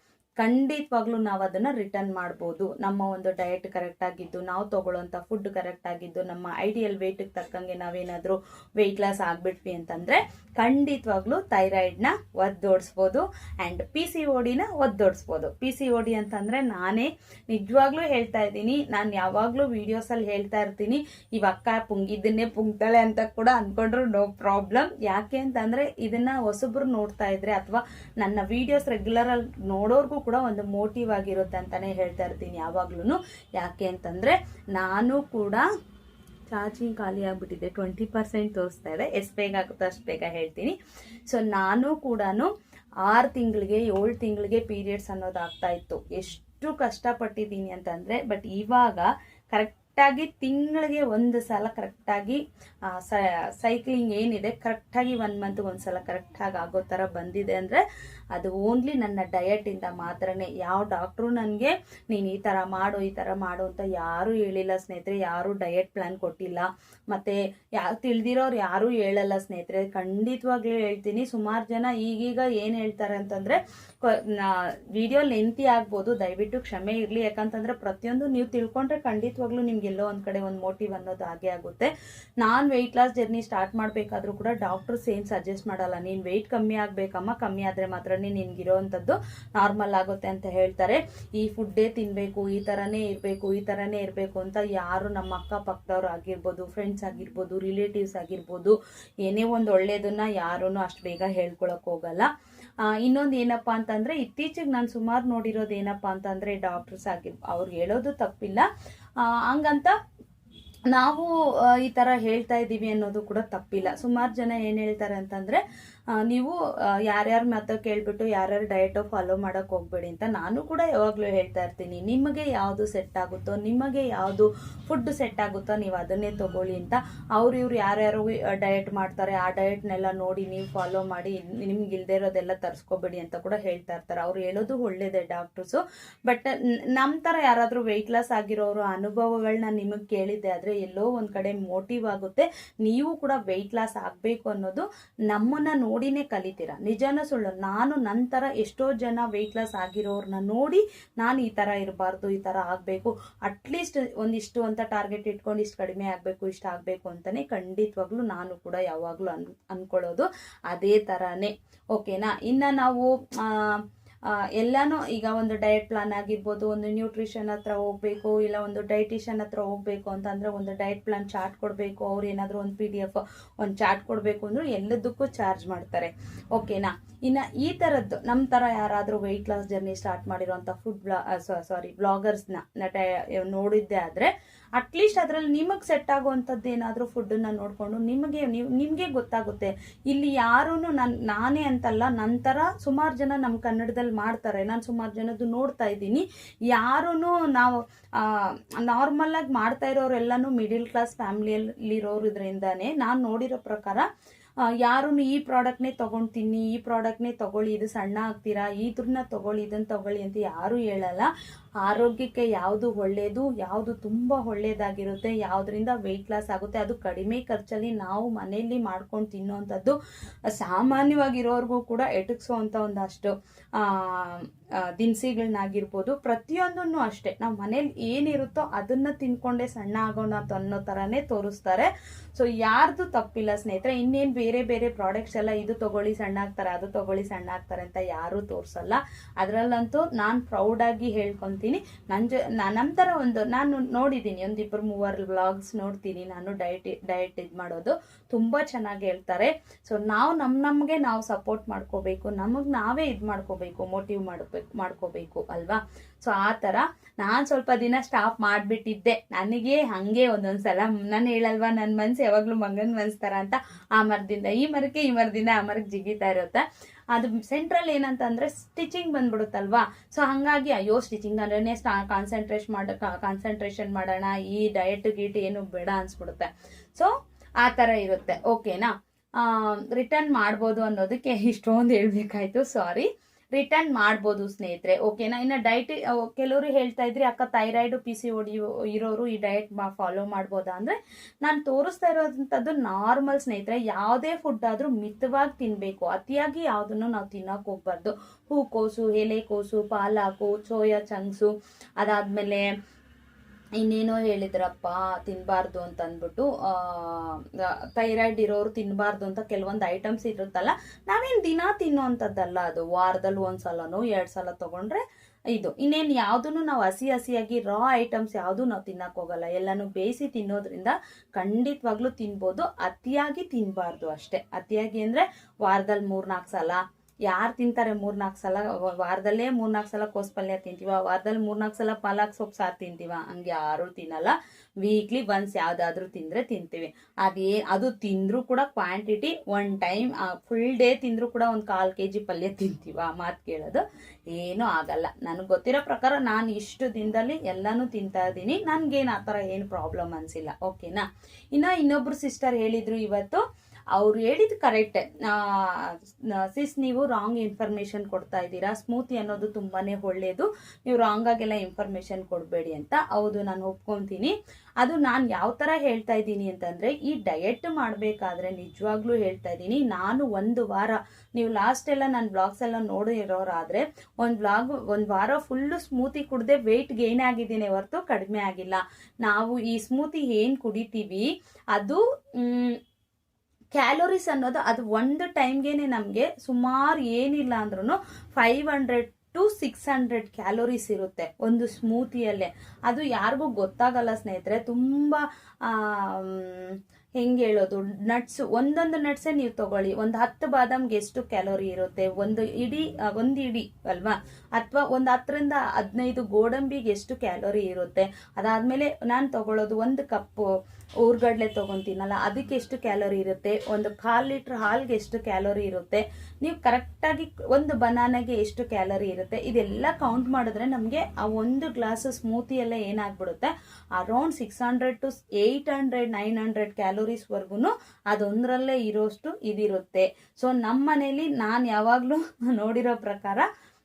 ಖಂಡಿತವಾಗ್ಲೂ ನಾವು ಅದನ್ನ ರಿಟರ್ನ್ ಮಾಡ್ಬೋದು. ನಮ್ಮ ಒಂದು ಡಯಟ್ ಕರೆಕ್ಟ್ ಆಗಿದ್ದು, ನಾವು ತಗೊಳ್ಳೋಂಥ ಫುಡ್ ಕರೆಕ್ಟ್ ಆಗಿದ್ದು, ನಮ್ಮ ಐಡಿಯಲ್ ವೆಯ್ಟಿಗೆ ತಕ್ಕಂಗೆ ನಾವೇನಾದರೂ ವೆಯ್ಟ್ ಲಾಸ್ ಆಗಿಬಿಟ್ವಿ ಅಂತಂದರೆ ಖಂಡಿತವಾಗ್ಲೂ ಥೈರಾಯ್ಡ್ನ ಒದ್ದೋಡಿಸ್ಬೋದು ಆ್ಯಂಡ್ ಪಿ ಸಿ ಓಡಿನ ಒದ್ದೋಡಿಸ್ಬೋದು. ಪಿ ಸಿ ಓಡಿ ಅಂತಂದರೆ ನಾನೇ ನಿಜವಾಗ್ಲೂ ಹೇಳ್ತಾ ಇದ್ದೀನಿ, ನಾನು ಯಾವಾಗಲೂ ವೀಡಿಯೋಸಲ್ಲಿ ಹೇಳ್ತಾ ಇರ್ತೀನಿ ಅಕ್ಕ ಪುಂಗಿದ್ದನ್ನೇ ಪುಂಗ್ತಾಳೆ ಅಂತ ಕೂಡ ಅಂದ್ಕೊಂಡ್ರು ನೋ ಪ್ರಾಬ್ಲಮ್ ಯಾಕೆ ಅಂತಂದರೆ ಇದನ್ನು ಹೊಸಬ್ರು ನೋಡ್ತಾ ಇದ್ರೆ ಅಥವಾ ನನ್ನ ವೀಡಿಯೋಸ್ ರೆಗ್ಯುಲರಲ್ಲಿ ನೋಡೋರ್ಗೂ ಕೂಡ ಒಂದು ಮೋಟಿವ್ ಆಗಿರುತ್ತೆ ಅಂತಾನೆ ಹೇಳ್ತಾ ಇರ್ತೀನಿ ಯಾವಾಗ್ಲೂ ಯಾಕೆ ಅಂತಂದರೆ ನಾನು ಕೂಡ ಚಾರ್ಜಿಂಗ್ ಖಾಲಿ ಆಗಿಬಿಟ್ಟಿದೆ, ಟ್ವೆಂಟಿ ಪರ್ಸೆಂಟ್ ತೋರಿಸ್ತಾ ಇದೆ. ಎಷ್ಟು ಬೇಗ ಆಗುತ್ತೋ ಅಷ್ಟು ಬೇಗ ಹೇಳ್ತೀನಿ. ಸೊ ನಾನು ಕೂಡ ಆರು ತಿಂಗಳಿಗೆ, ಏಳು ತಿಂಗಳಿಗೆ ಪೀರಿಯಡ್ಸ್ ಅನ್ನೋದಾಗ್ತಾ ಇತ್ತು. ಎಷ್ಟು ಕಷ್ಟಪಟ್ಟಿದ್ದೀನಿ ಅಂತಂದರೆ, ಬಟ್ ಇವಾಗ ಕರೆಕ್ಟ್ ಕರೆಕ್ಟಾಗಿ ತಿಂಗಳಿಗೆ ಒಂದು ಸಲ ಕರೆಕ್ಟಾಗಿ ಸೈಕ್ಲಿಂಗ್ ಏನಿದೆ, ಕರೆಕ್ಟಾಗಿ ಒನ್ ಮಂತ್ ಒಂದು ಸಲ ಕರೆಕ್ಟಾಗಿ ಆಗೋ ಥರ ಬಂದಿದೆ ಅಂದರೆ ಅದು ಓನ್ಲಿ ನನ್ನ ಡಯಟಿಂದ ಮಾತ್ರನೇ. ಯಾವ ಡಾಕ್ಟ್ರು ನನಗೆ, ನೀನು ಈ ಥರ ಮಾಡು, ಈ ಥರ ಮಾಡು ಅಂತ ಯಾರೂ ಹೇಳಿಲ್ಲ ಸ್ನೇಹಿತರೆ, ಯಾರೂ ಡಯಟ್ ಪ್ಲ್ಯಾನ್ ಕೊಟ್ಟಿಲ್ಲ. ಮತ್ತು ಯಾರು ತಿಳಿದಿರೋರು ಯಾರೂ ಹೇಳಲ್ಲ ಸ್ನೇಹಿತರೆ. ಖಂಡಿತವಾಗ್ಲೂ ಹೇಳ್ತೀನಿ, ಸುಮಾರು ಜನ ಈಗೀಗ ಏನು ಹೇಳ್ತಾರೆ ಅಂತಂದರೆ ವಿಡಿಯೋ ಲೆಂತಿ ಆಗ್ಬೋದು, ದಯವಿಟ್ಟು ಕ್ಷಮೆ ಇರಲಿ. ಯಾಕಂತಂದರೆ ಪ್ರತಿಯೊಂದು ನೀವು ತಿಳ್ಕೊಂಡ್ರೆ ಖಂಡಿತವಾಗ್ಲೂ ನಿಮ್ಗೆ ಎಲ್ಲೋ ಒಂದ್ ಕಡೆ ಒಂದು ಮೋಟಿವ್ ಅನ್ನೋದು ಹಾಗೆ ಆಗುತ್ತೆ. ನಾನು ವೆಯ್ಟ್ ಲಾಸ್ ಜರ್ನಿ ಸ್ಟಾರ್ಟ್ ಮಾಡ್ಬೇಕಾದ್ರೂ ಕೂಡ ಡಾಕ್ಟರ್ಸ್ ಏನು ಸಜೆಸ್ಟ್ ಮಾಡಲ್ಲ, ನೀನು ವೆಯ್ಟ್ ಕಮ್ಮಿ ಆಗಬೇಕಮ್ಮ, ಕಮ್ಮಿ ಆದರೆ ಮಾತ್ರನೇ ನಿನ್ಗಿರೋವಂಥದ್ದು ನಾರ್ಮಲ್ ಆಗುತ್ತೆ ಅಂತ ಹೇಳ್ತಾರೆ. ಈ ಫುಡ್ಡೇ ತಿನ್ನಬೇಕು ಈ ಥರನೇ ಇರಬೇಕು, ಈ ಥರನೇ ಇರಬೇಕು ಅಂತ ಯಾರು ನಮ್ಮ ಅಕ್ಕಪಕ್ಕದವ್ರು ಆಗಿರ್ಬೋದು ಫ್ರೆಂಡ್ಸ್ ಆಗಿರ್ಬೋದು ರಿಲೇಟಿವ್ಸ್ ಆಗಿರ್ಬೋದು, ಏನೇ ಒಂದು ಒಳ್ಳೇದನ್ನ ಯಾರೂ ಅಷ್ಟು ಬೇಗ ಹೇಳ್ಕೊಳಕ್ ಹೋಗಲ್ಲ. ಇನ್ನೊಂದು ಏನಪ್ಪ ಅಂತಂದ್ರೆ ಇತ್ತೀಚೆಗೆ ನಾನು ಸುಮಾರು ನೋಡಿರೋದು ಏನಪ್ಪ ಅಂತಂದ್ರೆ ಡಾಕ್ಟರ್ಸ್ ಆಗಿರ್, ಅವ್ರು ಹೇಳೋದು ತಪ್ಪಿಲ್ಲ. ಹಂಗಂತ ನಾವು ಈ ತರ ಹೇಳ್ತಾ ಇದ್ದೀವಿ ಅನ್ನೋದು ಕೂಡ ತಪ್ಪಿಲ್ಲ. ಸುಮಾರು ಜನ ಏನು ಹೇಳ್ತಾರೆ ಅಂತಂದ್ರೆ ನೀವು ಯಾರ್ಯಾರ ಮಾತ್ರ ಕೇಳ್ಬಿಟ್ಟು ಯಾರ್ಯಾರು ಡಯಟ್ ಫಾಲೋ ಮಾಡಕ್ ಹೋಗ್ಬೇಡಿ ಅಂತ ನಾನು ಕೂಡ ಯಾವಾಗ್ಲೂ ಹೇಳ್ತಾ ಇರ್ತೀನಿ. ನಿಮಗೆ ಯಾವುದು ಸೆಟ್ ಆಗುತ್ತೋ, ನಿಮಗೆ ಯಾವುದು ಫುಡ್ ಸೆಟ್ ಆಗುತ್ತೋ ನೀವು ಅದನ್ನೇ ತಗೊಳ್ಳಿ ಅಂತ ಅವ್ರು ಇವ್ರು ಯಾರ್ಯಾರು ಡಯಟ್ ಮಾಡ್ತಾರೆ, ಆ ಡಯಟ್ನೆಲ್ಲ ನೋಡಿ ನೀವು ಫಾಲೋ ಮಾಡಿ, ನಿಮ್ಗೆ ಇಲ್ದೇ ಇರೋದೆಲ್ಲ ತರಿಸ್ಕೋಬೇಡಿ ಅಂತ ಕೂಡ ಹೇಳ್ತಾ ಇರ್ತಾರೆ. ಅವ್ರು ಹೇಳೋದು ಒಳ್ಳೇದೇ ಡಾಕ್ಟರ್ಸು ಬಟ್ ನಮ್ಮ ಥರ ಯಾರಾದರೂ ವೆಯ್ಟ್ ಲಾಸ್ ಆಗಿರೋರು ಅನುಭವಗಳನ್ನ ನಿಮಗೆ ಕೇಳಿದ್ದೆ ಆದರೆ ಎಲ್ಲೋ ಒಂದು ಕಡೆ ಮೋಟಿವ್ ಆಗುತ್ತೆ. ನೀವು ಕೂಡ ವೆಯ್ಟ್ ಲಾಸ್ ಆಗಬೇಕು ಅನ್ನೋದು ನಮ್ಮನ್ನ ನೋಡಿನೇ ಕಲಿತೀರಾ? ನಿಜಾನ ಸುಳ್ಳು, ನಾನು ನಂತರ ಎಷ್ಟೋ ಜನ ವೆಯ್ಟ್ ಲಾಸ್ ಆಗಿರೋರ್ನ ನೋಡಿ ನಾನು ಈ ಥರ ಇರಬಾರ್ದು, ಈ ಥರ ಆಗಬೇಕು. ಅಟ್ಲೀಸ್ಟ್ ಒಂದಿಷ್ಟು ಅಂತ ಟಾರ್ಗೆಟ್ ಇಟ್ಕೊಂಡು ಇಷ್ಟು ಕಡಿಮೆ ಆಗಬೇಕು, ಇಷ್ಟು ಆಗಬೇಕು ಅಂತಲೇ ಖಂಡಿತವಾಗ್ಲೂ ನಾನು ಕೂಡ ಯಾವಾಗಲೂ ಅನ್, ಅನ್ಕೊಳ್ಳೋದು ಅದೇ ಥರನೇ ಓಕೆನಾ ಇನ್ನು ನಾವು ಎಲ್ಲಾನು ಈಗ ಒಂದು ಡಯಟ್ ಪ್ಲಾನ್ ಆಗಿರ್ಬೋದು, ಒಂದು ನ್ಯೂಟ್ರಿಷನ್ ಹತ್ರ ಹೋಗ್ಬೇಕು, ಇಲ್ಲ ಒಂದು ಡೈಟಿಷಿಯನ್ ಹತ್ರ ಹೋಗ್ಬೇಕು ಅಂತಂದ್ರೆ ಒಂದು ಡಯಟ್ ಪ್ಲಾನ್ ಚಾರ್ಟ್ ಕೊಡಬೇಕು, ಅವ್ರು ಏನಾದರೂ ಒಂದು ಪಿ ಡಿ ಎಫ್ ಒಂದು ಚಾರ್ಟ್ ಕೊಡಬೇಕು ಅಂದ್ರೆ ಎಲ್ಲದಕ್ಕೂ ಚಾರ್ಜ್ ಮಾಡ್ತಾರೆ. ಓಕೆನಾ ಇನ್ನು ಈ ಥರದ್ದು ನಮ್ಮ ಥರ ಯಾರಾದರೂ ವೆಯ್ಟ್ ಲಾಸ್ ಜರ್ನಿ ಸ್ಟಾರ್ಟ್ ಮಾಡಿರೋಂಥ ಫುಡ್ ಬ್ಲಾ ಸಾರಿ ಬ್ಲಾಗರ್ಸ್ನ ನಟ ನೋಡಿದ್ದೆ ಆದರೆ ಅಟ್ಲೀಸ್ಟ್ ಅದರಲ್ಲಿ ನಿಮಗೆ ಸೆಟ್ ಆಗುವಂಥದ್ದು ಏನಾದರೂ ಫುಡ್ಡನ್ನು ನೋಡಿಕೊಂಡು ನಿಮಗೆ, ನೀವು, ನಿಮಗೆ ಗೊತ್ತಾಗುತ್ತೆ. ಇಲ್ಲಿ ಯಾರೂ ನಾನು, ನಾನೇ ಅಂತಲ್ಲ, ನಂತರ ಸುಮಾರು ಜನ ನಮ್ಮ ಕನ್ನಡದಲ್ಲಿ ಮಾಡ್ತಾರೆ. ನಾನು ಸುಮಾರು ಜನದ್ದು ನೋಡ್ತಾ ಇದ್ದೀನಿ. ಯಾರೂ ನಾವು ನಾರ್ಮಲ್ ಆಗಿ ಮಾಡ್ತಾ ಇರೋರೆಲ್ಲನೂ ಮಿಡಿಲ್ ಕ್ಲಾಸ್ ಫ್ಯಾಮಿಲಿಯಲ್ಲಿರೋರು ಇದರಿಂದಾನೇ ನಾನು ನೋಡಿರೋ ಪ್ರಕಾರ ಯಾರು ಈ ಪ್ರಾಡಕ್ಟ್ನೇ ತೊಗೊಳ್ತೀನಿ ಈ ಪ್ರಾಡಕ್ಟ್ನೇ ತಗೊಳ್ಳಿ, ಇದು ಸಣ್ಣ ಆಗ್ತೀರಾ ಇದ್ರನ್ನ ತಗೊಳ್ಳಿ, ಇದನ್ನ ತಗೊಳ್ಳಿ ಅಂತ ಯಾರೂ ಹೇಳಲ್ಲ. ಆರೋಗ್ಯಕ್ಕೆ ಯಾವುದು ಒಳ್ಳೆಯದು ಯಾವುದು ತುಂಬ ಒಳ್ಳೆಯದಾಗಿರುತ್ತೆ ಯಾವುದರಿಂದ ವೆಯ್ಟ್ ಲಾಸ್ ಆಗುತ್ತೆ ಅದು ಕಡಿಮೆ ಖರ್ಚಲ್ಲಿ ನಾವು ಮನೆಯಲ್ಲಿ ಮಾಡ್ಕೊಂಡು ತಿನ್ನುವಂಥದ್ದು ಸಾಮಾನ್ಯವಾಗಿರೋರ್ಗೂ ಕೂಡ ಎಟಕ್ಸೋವಂಥ ಒಂದಷ್ಟು ಆ, ಆ, ದಿನಸಿಗಳನ್ನಾಗಿರ್ಬೋದು ಪ್ರತಿಯೊಂದನ್ನು ಅಷ್ಟೇ. ನಾವು ಮನೇಲಿ ಏನಿರುತ್ತೋ ಅದನ್ನ ತಿನ್ಕೊಂಡೇ ಸಣ್ಣ ಆಗೋಣ ಅಂತ ಅನ್ನೋ ಥರನೇ ತೋರಿಸ್ತಾರೆ. ಸೊ ಯಾರ್ದು ತಪ್ಪಿಲ್ಲ ಸ್ನೇಹಿತರೆ ಇನ್ನೇನು ಬೇರೆ ಬೇರೆ ಪ್ರಾಡಕ್ಟ್ಸ್ ಎಲ್ಲ ಇದು ತಗೊಳ್ಳಿ ಸಣ್ಣ ಆಗ್ತಾರೆ ಅದು ತಗೊಳ್ಳಿ ಸಣ್ಣ ಆಗ್ತಾರೆ ಅಂತ ಯಾರೂ ತೋರಿಸಲ್ಲ. ಅದರಲ್ಲಂತೂ ನಾನು ಪ್ರೌಡಾಗಿ ಹೇಳ್ಕೊತೀನಿ. ನನ್ನ ಜೊ ನಮ್ಮ ಥರ ಒಂದು, ನಾನು ನೋಡಿದ್ದೀನಿ ಒಂದಿಬ್ಬರು ಮೂವರು ವ್ಲಾಗ್ಸ್ ನೋಡ್ತೀನಿ. ನಾನು ಡಯಟ್ ಡಯಟ್ ಇದು ಮಾಡೋದು ತುಂಬ ಚೆನ್ನಾಗಿ ಹೇಳ್ತಾರೆ. ಸೊ ನಾವು ನಮ್ಮ ನಮಗೆ ನಾವು ಸಪೋರ್ಟ್ ಮಾಡ್ಕೋಬೇಕು. ನಮಗೆ ನಾವೇ ಇದು ಮಾಡ್ಕೋಬೇಕು ಮೋಟಿವ್ ಮಾಡಬೇಕು ಮಾಡ್ಕೋಬೇಕು, ಅಲ್ವಾ? ಸೊ ಆ ಥರ ನಾನು ಸ್ವಲ್ಪ ದಿನ ಸ್ಟಾಪ್ ಮಾಡಿಬಿಟ್ಟಿದ್ದೆ. ನನಗೆ ಹಾಗೆ ಒಂದೊಂದ್ಸಲ, ನಾನು ಹೇಳಲ್ವಾ ನನ್ನ ಮನ್ಸು ಯಾವಾಗಲೂ ಮಗನ ಮನಸ್ತಾರ ಅಂತ ಆ ಮರದಿಂದ, ಈ ಮರಕ್ಕೆ ಈ ಮರದಿಂದ ಆ ಮರಕ್ಕೆ ಜಿಗಿತಾ ಇರುತ್ತೆ. ಅದು ಸೆಂಟ್ರಲ್ ಏನಂತ ಅಂದ್ರೆ ಸ್ಟಿಚಿಂಗ್ ಬಂದ್ಬಿಡುತ್ತಲ್ವಾ? ಸೊ ಹಾಗಾಗಿ ಅಯ್ಯೋ ಸ್ಟಿಚಿಂಗ್ ಅಂದ್ರೆ ಕಾನ್ಸಂಟ್ರೇಟ್ ಮಾಡ ಕಾನ್ಸಂಟ್ರೇಷನ್ ಮಾಡೋಣ, ಈ ಡಯಟ್ ಗೀಟ್ ಏನು ಬೇಡ ಅನ್ಸ್ಬಿಡುತ್ತೆ. ಸೊ ಆ ಥರ ಇರುತ್ತೆ. ಓಕೆನಾ ರಿಟರ್ನ್ ಮಾಡ್ಬೋದು ಅನ್ನೋದಕ್ಕೆ ಇಷ್ಟೊಂದು ಹೇಳ್ಬೇಕಾಯ್ತು. ಸಾರಿ ರಿಟರ್ನ್ ಮಾಡ್ಬೋದು ಸ್ನೇಹಿತರೆ. ಓಕೆನಾ ಇನ್ನು ಡಯಟ್ ಕೆಲವರು ಹೇಳ್ತಾ ಇದ್ರಿ ಅಕ್ಕ ಥೈರಾಯ್ಡು ಪಿ ಸಿ ಓಡಿ ಇರೋರು ಈ ಡಯಟ್ ಫಾಲೋ ಮಾಡ್ಬೋದಾ ಅಂದರೆ ನಾನು ತೋರಿಸ್ತಾ ಇರೋದಂಥದ್ದು ನಾರ್ಮಲ್ ಸ್ನೇಹಿತರೆ. ಯಾವುದೇ ಫುಡ್ ಆದರೂ ಮಿತವಾಗಿ ತಿನ್ನಬೇಕು ಅತಿಯಾಗಿ ಯಾವುದನ್ನು ನಾವು ತಿನ್ನೋಕೆ ಹೋಗ್ಬಾರ್ದು. ಹೂಕೋಸು ಎಲೆಕೋಸು ಪಾಲಾಕು, ಸೋಯಾ, ಚಂಗ್ಸು ಅದಾದ್ಮೇಲೆ ಇನ್ನೇನೋ ಹೇಳಿದ್ರಪ್ಪ ತಿನ್ನಬಾರ್ದು ಅಂತ ಅಂದ್ಬಿಟ್ಟು ಥೈರಾಯ್ಡ್ ಇರೋರು ತಿನ್ನಬಾರ್ದು ಅಂತ ಕೆಲವೊಂದು ಐಟಮ್ಸ್ ಇರುತ್ತಲ್ಲ, ನಾವೇನು ದಿನ ತಿನ್ನೋವಂಥದ್ದಲ್ಲ ಅದು. ವಾರದಲ್ಲಿ ಒಂದು ಸಲನೋ ಎರಡು ಸಲ ತಗೊಂಡ್ರೆ ಇದು. ಇನ್ನೇನು ಯಾವುದೂ ನಾವು ಹಸಿ ಹಸಿಯಾಗಿ ರಾ ಐಟಮ್ಸ್ ಯಾವುದೂ ನಾವು ತಿನ್ನಕ್ಕೆ ಹೋಗಲ್ಲ. ಎಲ್ಲನೂ ಬೇಯಿಸಿ ತಿನ್ನೋದ್ರಿಂದ ಖಂಡಿತವಾಗ್ಲೂ ತಿನ್ಬೋದು. ಅತಿಯಾಗಿ ತಿನ್ನಬಾರ್ದು ಅಷ್ಟೇ. ಅತಿಯಾಗಿ ಅಂದರೆ ವಾರದಲ್ಲಿ ಮೂರ್ನಾಲ್ಕು ಸಲ ಯಾರು ತಿಂತಾರೆ ಮೂರ್ನಾಲ್ಕು ಸಲ? ವಾರದಲ್ಲೇ ವಾರದಲ್ಲೇ ಮೂರ್ನಾಲ್ಕು ಸಲ ಕೋಸು ಪಲ್ಯ ತಿಂತೀವ? ವಾರದಲ್ಲಿ ಮೂರ್ನಾಲ್ಕು ಸಲ ಪಾಲಕ್ ಸೊಪ್ಪು ಸಾರು ತಿಂತೀವ? ಹಂಗೆ ಯಾರೂ ತಿನ್ನಲ್ಲ. ವೀಕ್ಲಿ ಒನ್ಸ್ ಯಾವುದಾದ್ರೂ ತಿಂದರೆ ತಿಂತೀವಿ. ಅದೇ ಅದು ತಿಂದರೂ ಕೂಡ quantity one time full day ತಿಂದರೂ ಕೂಡ ಒಂದು ಕಾಲು ಕೆ ಜಿ ಪಲ್ಯ ತಿಂತೀವ? ಮಾತು ಕೇಳೋದು ಏನೂ ಆಗಲ್ಲ. ನನಗೆ ಗೊತ್ತಿರೋ ಪ್ರಕಾರ ನಾನು ಇಷ್ಟು ದಿನದಲ್ಲಿ ಎಲ್ಲನೂ ತಿಂತಾ ಇದ್ದೀನಿ. ನನಗೇನು ಆ ಥರ ಏನು ಪ್ರಾಬ್ಲಮ್ ಅನ್ಸಿಲ್ಲ. ಓಕೆನಾ? ಇನ್ನು ಇನ್ನೊಬ್ರು ಸಿಸ್ಟರ್ ಹೇಳಿದರು ಇವತ್ತು ಅವ್ರು ಹೇಳಿದ್ದು ಕರೆಕ್ಟ್ ಸಿಸ್ ನೀವು ರಾಂಗ್ ಇನ್ಫಾರ್ಮೇಷನ್ ಕೊಡ್ತಾ ಇದ್ದೀರಾ. ಸ್ಮೂತಿ ಅನ್ನೋದು ತುಂಬಾನೇ ಒಳ್ಳೆಯದು ನೀವು ರಾಂಗ್ ಆಗೆಲ್ಲ ಇನ್ಫಾರ್ಮೇಶನ್ ಕೊಡಬೇಡಿ ಅಂತ. ಹೌದು, ನಾನು ಒಪ್ಕೊತೀನಿ. ಅದು ನಾನು ಯಾವ ಥರ ಹೇಳ್ತಾ ಇದ್ದೀನಿ ಅಂತಂದರೆ, ಈ ಡಯೆಟ್ ಮಾಡಬೇಕಾದ್ರೆ ನಿಜವಾಗ್ಲೂ ಹೇಳ್ತಾ ಇದ್ದೀನಿ. ನಾನು ಒಂದು ವಾರ, ನೀವು ಲಾಸ್ಟ್ ಎಲ್ಲ ನನ್ನ ಬ್ಲಾಗ್ಸ್ ಎಲ್ಲ ನೋಡಿರೋರಾದರೆ ಒಂದು ಬ್ಲಾಗ್ ಒಂದು ವಾರ ಫುಲ್ಲು ಸ್ಮೂತಿ ಕುಡ್ದೆ ವೆಯ್ಟ್ ಗೇನ್ ಆಗಿದ್ದೀನಿ ಹೊರತು ಕಡಿಮೆ ಆಗಿಲ್ಲ. ನಾವು ಈ ಸ್ಮೂತಿ ಏನು ಕುಡಿತೀವಿ, ಅದು ಕ್ಯಾಲೋರೀಸ್ ಅನ್ನೋದು ಅದು ಒಂದು ಟೈಮ್ಗೆನೆ ನಮಗೆ ಸುಮಾರು ಏನಿಲ್ಲ ಅಂದ್ರೂ five hundred to six hundred calories ಇರುತ್ತೆ ಒಂದು ಸ್ಮೂತಿಯಲ್ಲೇ. ಅದು ಯಾರಿಗೂ ಗೊತ್ತಾಗಲ್ಲ ಸ್ನೇಹಿತರೆ, ತುಂಬ ಹೆಂಗೆ ಹೇಳೋದು ನಟ್ಸ್ ಒಂದೊಂದು ನಟ್ಸೇ ನೀವು ತಗೊಳ್ಳಿ. ಒಂದು ಹತ್ತು ಬಾದಾಮ್ಗೆ ಎಷ್ಟು ಕ್ಯಾಲೋರಿ ಇರುತ್ತೆ, ಒಂದು ಇಡೀ ಒಂದು ಇಡೀ ಅಲ್ವಾ? ಅಥವಾ ಒಂದು ಹತ್ತರಿಂದ ಹದಿನೈದು ಗೋಡಂಬಿಗೆ ಎಷ್ಟು ಕ್ಯಾಲೋರಿ ಇರುತ್ತೆ? ಅದಾದಮೇಲೆ ನಾನು ತಗೊಳ್ಳೋದು ಒಂದು ಕಪ್ಪು ಊರ್ಗಡ್ಲೆ ತೊಗೊಂತೀನಲ್ಲ, ಅದಕ್ಕೆ ಎಷ್ಟು ಕ್ಯಾಲೋರಿ ಇರುತ್ತೆ? ಒಂದು ಕಾಲು ಲೀಟ್ರ್ ಹಾಲ್ಗೆ ಎಷ್ಟು ಕ್ಯಾಲೋರಿ ಇರುತ್ತೆ? ನೀವು ಕರೆಕ್ಟಾಗಿ ಒಂದು ಬನಾನಾಗೆ ಎಷ್ಟು ಕ್ಯಾಲೋರಿ ಇರುತ್ತೆ? ಇದೆಲ್ಲ ಕೌಂಟ್ ಮಾಡಿದ್ರೆ ನಮಗೆ ಆ ಒಂದು ಗ್ಲಾಸ್ ಸ್ಮೂತಿ ಎಲ್ಲ ಏನಾಗ್ಬಿಡುತ್ತೆ? Around six hundred to eight hundred nine hundred ಕ್ಯಾಲೋರೀಸ್ವರೆಗೂ ಅದೊಂದರಲ್ಲೇ ಇರೋಷ್ಟು ಇದಿರುತ್ತೆ. ಸೊ ನಮ್ಮ ಮನೇಲಿ ನಾನು ಯಾವಾಗಲೂ ನೋಡಿರೋ ಪ್ರಕಾರ